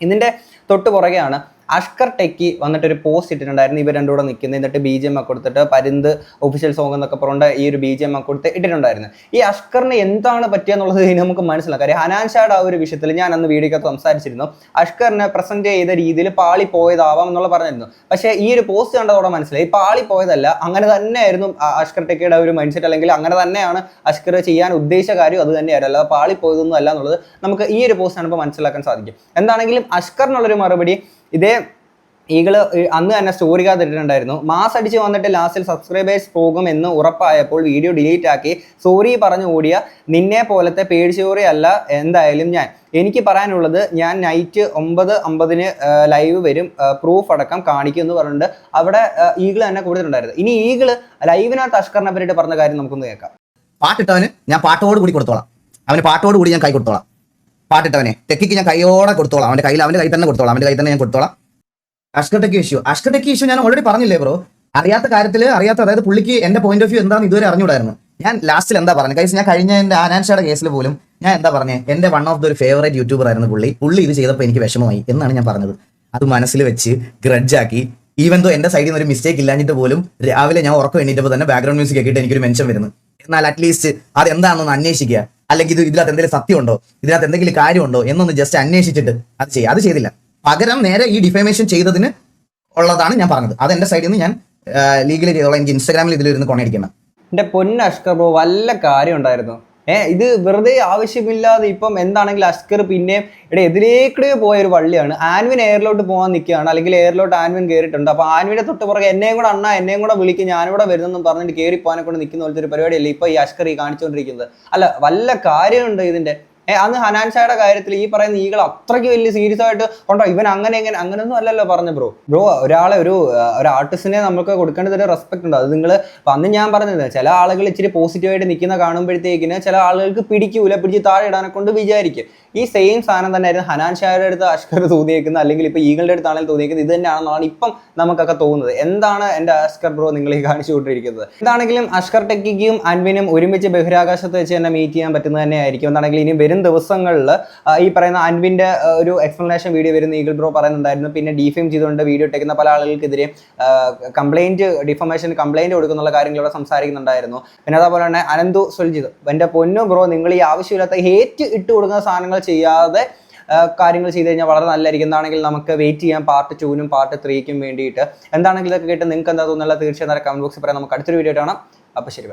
ഇതിന്റെ തൊട്ട് പുറകെയാണ് അഷ്കർ ടെക്കി വന്നിട്ട് ഒരു പോസ്റ്റ് ഇട്ടിട്ടുണ്ടായിരുന്നു. ഇവർ രണ്ടും കൂടെ നിൽക്കുന്നത് എന്നിട്ട് ബി ജി എം ഒക്കെ കൊടുത്തിട്ട് പരുന്ത് ഒഫീഷ്യൽ സോങ് എന്നൊക്കെ പറഞ്ഞുകൊണ്ട് ഈ ഒരു ബി ജി എം ഒക്കെ കൊടുത്ത് ഇട്ടിട്ടുണ്ടായിരുന്നു. ഈ അഷ്കറിന് എന്താണ് പറ്റിയെന്നുള്ളത് ഇനി നമുക്ക് മനസ്സിലാക്കാം. കാര്യം ഹനാൻഷാഡ് ആ ഒരു വിഷയത്തിൽ ഞാൻ അന്ന് വീഡിയോക്കകത്ത് സംസാരിച്ചിരുന്നു. അഷ്കറിനെ പ്രസന്റ് ചെയ്ത രീതിയിൽ പാളി പോയതാവാം എന്നുള്ള പറഞ്ഞിരുന്നു. പക്ഷേ ഈ ഒരു പോസ്റ്റ് കണ്ടതോടെ മനസ്സിലായി. പാളി പോയതല്ല അങ്ങനെ തന്നെയായിരുന്നു അഷ്കർ ടെക്കിയുടെ ഒരു മൈൻഡ് സെറ്റ് അല്ലെങ്കിൽ അങ്ങനെ തന്നെയാണ് അഷ്കർ ചെയ്യാൻ ഉദ്ദേശിച്ച കാര്യം അത് തന്നെയായിരുന്നു. അല്ലാതെ പാളി പോയതൊന്നും അല്ല എന്നുള്ളത് നമുക്ക് ഈ ഒരു പോസ്റ്റ് കാണുമ്പോൾ മനസ്സിലാക്കാൻ സാധിക്കും. എന്താണെങ്കിലും അഷ്കറിനുള്ളൊരു മറുപടി ഇതേ ഈകൾ അന്ന് തന്നെ സ്റ്റോറി കാത്തിട്ടുണ്ടായിരുന്നു മാസ് അടിച്ച് വന്നിട്ട് ലാസ്റ്റിൽ സബ്സ്ക്രൈബേഴ്സ് പോകും എന്ന് ഉറപ്പായപ്പോൾ വീഡിയോ ഡിലീറ്റ് ആക്കി സോറി പറഞ്ഞു ഓടിയ നിന്നെ പോലത്തെ പേടിച്ചോറി അല്ല എന്തായാലും ഞാൻ. എനിക്ക് പറയാനുള്ളത് ഞാൻ നൈറ്റ് ഒമ്പത് അമ്പതിന് ലൈവ് വരും. പ്രൂഫ് അടക്കം കാണിക്കും എന്ന് പറഞ്ഞിട്ട് അവിടെ ഈഗിൾ തന്നെ കൊടുത്തിട്ടുണ്ടായിരുന്നു. ഇനി ഈഗിൾ ലൈവിനകത്ത് അഷ്കറിനെ പറഞ്ഞ കാര്യം നമുക്കൊന്ന് കേൾക്കാം. പാട്ടിട്ടവന് ഞാൻ പാട്ടോട് കൂടി കൊടുത്തോളാം. അവന് പാട്ടോട് കൂടി ഞാൻ കൈ കൊടുത്തോളാം. പാട്ടിട്ടവനെ. തെക്കിക്ക് ഞാൻ കൈയോടെ കൊടുത്തോളാം. അവന്റെ കയ്യിൽ അവന്റെ കൈ തന്നെ കൊടുത്തോളാം. അവന്റെ കൈ തന്നെ ഞാൻ കൊടുത്തോളാം. അഷ്കടക്കി ഇഷ്യൂ അഷ്കടക്കി ഇഷ്യൂ ഞാൻ ഓൾറെഡി പറഞ്ഞില്ലേ ബ്രോ അറിയാത്ത കാര്യത്തിൽ അറിയാത്ത അതായത് പുള്ളിക്ക് എന്റെ പോയിന്റ് ഓഫ് വ്യൂ എന്താണെന്ന് ഇതുവരെ അറിഞ്ഞൂടായിരുന്നു ഞാൻ ലാസ്റ്റിൽ എന്താ പറഞ്ഞത്? കൈസ് ഞാൻ കഴിഞ്ഞ എന്റെ ആനാൻഷയുടെ കേസിൽ പോലും ഞാൻ എന്താ പറഞ്ഞത് എന്റെ വൺ ഓഫ് ദ ഒരു ഫേവറേറ്റ് യൂട്യൂബർ ആയിരുന്നു പുള്ളി. പുള്ളി ഇത് ചെയ്തപ്പോൾ എനിക്ക് വിഷമമായി എന്നാണ് ഞാൻ പറഞ്ഞത്. അത് മനസ്സിൽ വെച്ച് ഗ്രഡ്ജാക്കി ഈവൻ ദോ എന്റെ സൈഡിൽ നിന്ന് ഒരു മിസ്റ്റേക്ക് ഇല്ലാഞ്ഞിട്ട് പോലും രാവിലെ ഞാൻ ഉറക്കം എണ്ണിയിട്ടപ്പോൾ തന്നെ ബാക്ക്ഗ്രൗണ്ട് മ്യൂസിക് ആക്കിയിട്ട് എനിക്കൊരു മെൻഷൻ വരുന്നു. എന്നാൽ അറ്റ്ലീസ്റ്റ് അത് എന്താണെന്ന് അന്വേഷിക്കുക. അല്ലെങ്കിൽ ഇത് ഇതിനകത്ത് എന്തെങ്കിലും സത്യമുണ്ടോ? ഇതിനകത്ത് എന്തെങ്കിലും കാര്യമുണ്ടോ? എന്നൊന്ന് ജസ്റ്റ് അന്വേഷിച്ചിട്ട് അത് ചെയ്യുക അത് ചെയ്തില്ല. പകരം നേരെ ഈ ഡിഫേമേഷൻ ചെയ്തതിന് ഉള്ളതാണ് ഞാൻ പറഞ്ഞത്. അത് എന്റെ സൈഡിൽ നിന്ന് ഞാൻ ലീഗലി ചെയ്തോളാം. എനിക്ക് ഇൻസ്റ്റാഗ്രാമിൽ ഇതിലിരുന്ന് കൊണ്ടിരിക്കണം എന്റെ പൊന്നഷ്കർ ബ്രോ വല്ല കാര്യം ഉണ്ടായിരുന്നു? ഏ ഇത് വെറുതെ ആവശ്യമില്ലാതെ ഇപ്പം എന്താണെങ്കിലും അസ്കർ പിന്നെയും ഇവിടെ എതിരേക്കൂടെ പോയ ഒരു വള്ളിയാണ് ആൻവിൻ എയറിലോട്ട് പോകാൻ നിൽക്കുകയാണ്. അല്ലെങ്കിൽ എയറിലോട്ട് ആൻവിൻ കയറിയിട്ടുണ്ട് അപ്പോൾ ആൻവിന്റെ തൊട്ട് പുറകെ എന്നെയും കൂടെ അണ്ണ എന്നെയും കൂടെ വിളിക്കും ഞാനിവിടെ വരുന്നെന്നും പറഞ്ഞിട്ട് കയറി പോകാനെ കൊണ്ട് നിൽക്കുന്ന പോലത്തെ ഒരു പരിപാടിയല്ലേ ഇപ്പോൾ ഈ അസ്കർ ഈ കാണിച്ചുകൊണ്ടിരിക്കുന്നത്. അല്ല വല്ല കാര്യമുണ്ട് ഇതിന്റെ? അന്ന് ഹനാൻഷായുടെ കാര്യത്തിൽ ഈ പറയുന്ന ഈകൾ അത്രയ്ക്ക് വലിയ സീരിയസ് ആയിട്ട് ഉണ്ടോ? ഇവൻ അങ്ങനെ എങ്ങനെ അങ്ങനെയൊന്നും അല്ലല്ലോ പറഞ്ഞു ബ്രോ. ബ്രോ ഒരാളെ ഒരു ഒരു ആർട്ടിസ്റ്റിനെ നമുക്ക് കൊടുക്കേണ്ടത് ഒരു റെസ്പെക്ട് ഉണ്ട്. അത് നിങ്ങൾ അന്ന് ഞാൻ പറഞ്ഞത് ചില ആളുകൾ ഇച്ചിരി പോസിറ്റീവായിട്ട് നിൽക്കുന്ന കാണുമ്പോഴത്തേക്കിന് ചില ആളുകൾക്ക് പിടിക്കൂല പിടിച്ച് താഴെ ഇടാനെ കൊണ്ട് വിചാരിക്കും. ഈ സെയിം സാധനം തന്നെയായിരുന്നു ഹനാൻ ഷായുടെ അടുത്ത് അഷ്കർ തോന്നിയേക്കുന്നത് അല്ലെങ്കിൽ ഇപ്പൊ ഈകളുടെ അടുത്താണെങ്കിൽ തോന്നിയേക്കുന്നത്. ഇത് തന്നെയാണെന്നാണ് ഇപ്പം നമുക്കൊക്കെ തോന്നുന്നത്. എന്താണ് എന്റെ അഷ്കർ ബ്രോ നിങ്ങൾ ഈ കാണിച്ചുകൊണ്ടിരിക്കുന്നത്? എന്താണെങ്കിലും അഷ്കർ ടെക്കിക്കും അൻവിനും ഒരുമിച്ച് ബഹിരാകാശത്ത് വെച്ച് തന്നെ മീറ്റ് ചെയ്യാൻ പറ്റുന്നത് തന്നെയായിരിക്കും. എന്താണെങ്കിൽ ഇനി വരും ദിവസങ്ങളിൽ ഈ പറയുന്ന അൻവിന്റെ ഒരു എക്സ്പ്ലനേഷൻ വീഡിയോ വരുന്ന ഈഗിൾ ബ്രോ പറയുന്നുണ്ടായിരുന്നു. പിന്നെ ഡിഫെയിം ചെയ്തുകൊണ്ട് വീഡിയോ ഇട്ടേക്കുന്ന പല ആളുകൾക്കെതിരെ കംപ്ലൈന്റ് ഡിഫമേഷൻ കംപ്ലൈന്റ് കൊടുക്കുന്നുള്ള കാര്യങ്ങളോട് സംസാരിക്കുന്നുണ്ടായിരുന്നു. പിന്നെ അതേപോലെ തന്നെ അനന്തു സുൽജിത് എന്റെ പൊന്നു ബ്രോ നിങ്ങൾ ഈ ആവശ്യമില്ലാത്ത ഹേറ്റ് ഇട്ട് കൊടുക്കുന്ന സാധനങ്ങൾ ചെയ്യാതെ കാര്യങ്ങൾ ചെയ്ത് കഴിഞ്ഞാൽ വളരെ നല്ലായിരിക്കും എന്താണെങ്കിൽ നമുക്ക് വെയിറ്റ് ചെയ്യാം. പാർട്ട് ടൂനും പാർട്ട് ത്രീക്കും വേണ്ടിയിട്ട്. എന്താണെങ്കിലും ഇതൊക്കെ കേട്ട് നിങ്ങൾക്ക് എന്താ തോന്നുന്നുള്ള തീർച്ചയായും കമന്റ് ബോക്സിൽ പറയാം. നമുക്ക് അടുത്തൊരു വീഡിയോ കാണാം. അപ്പോൾ ശരി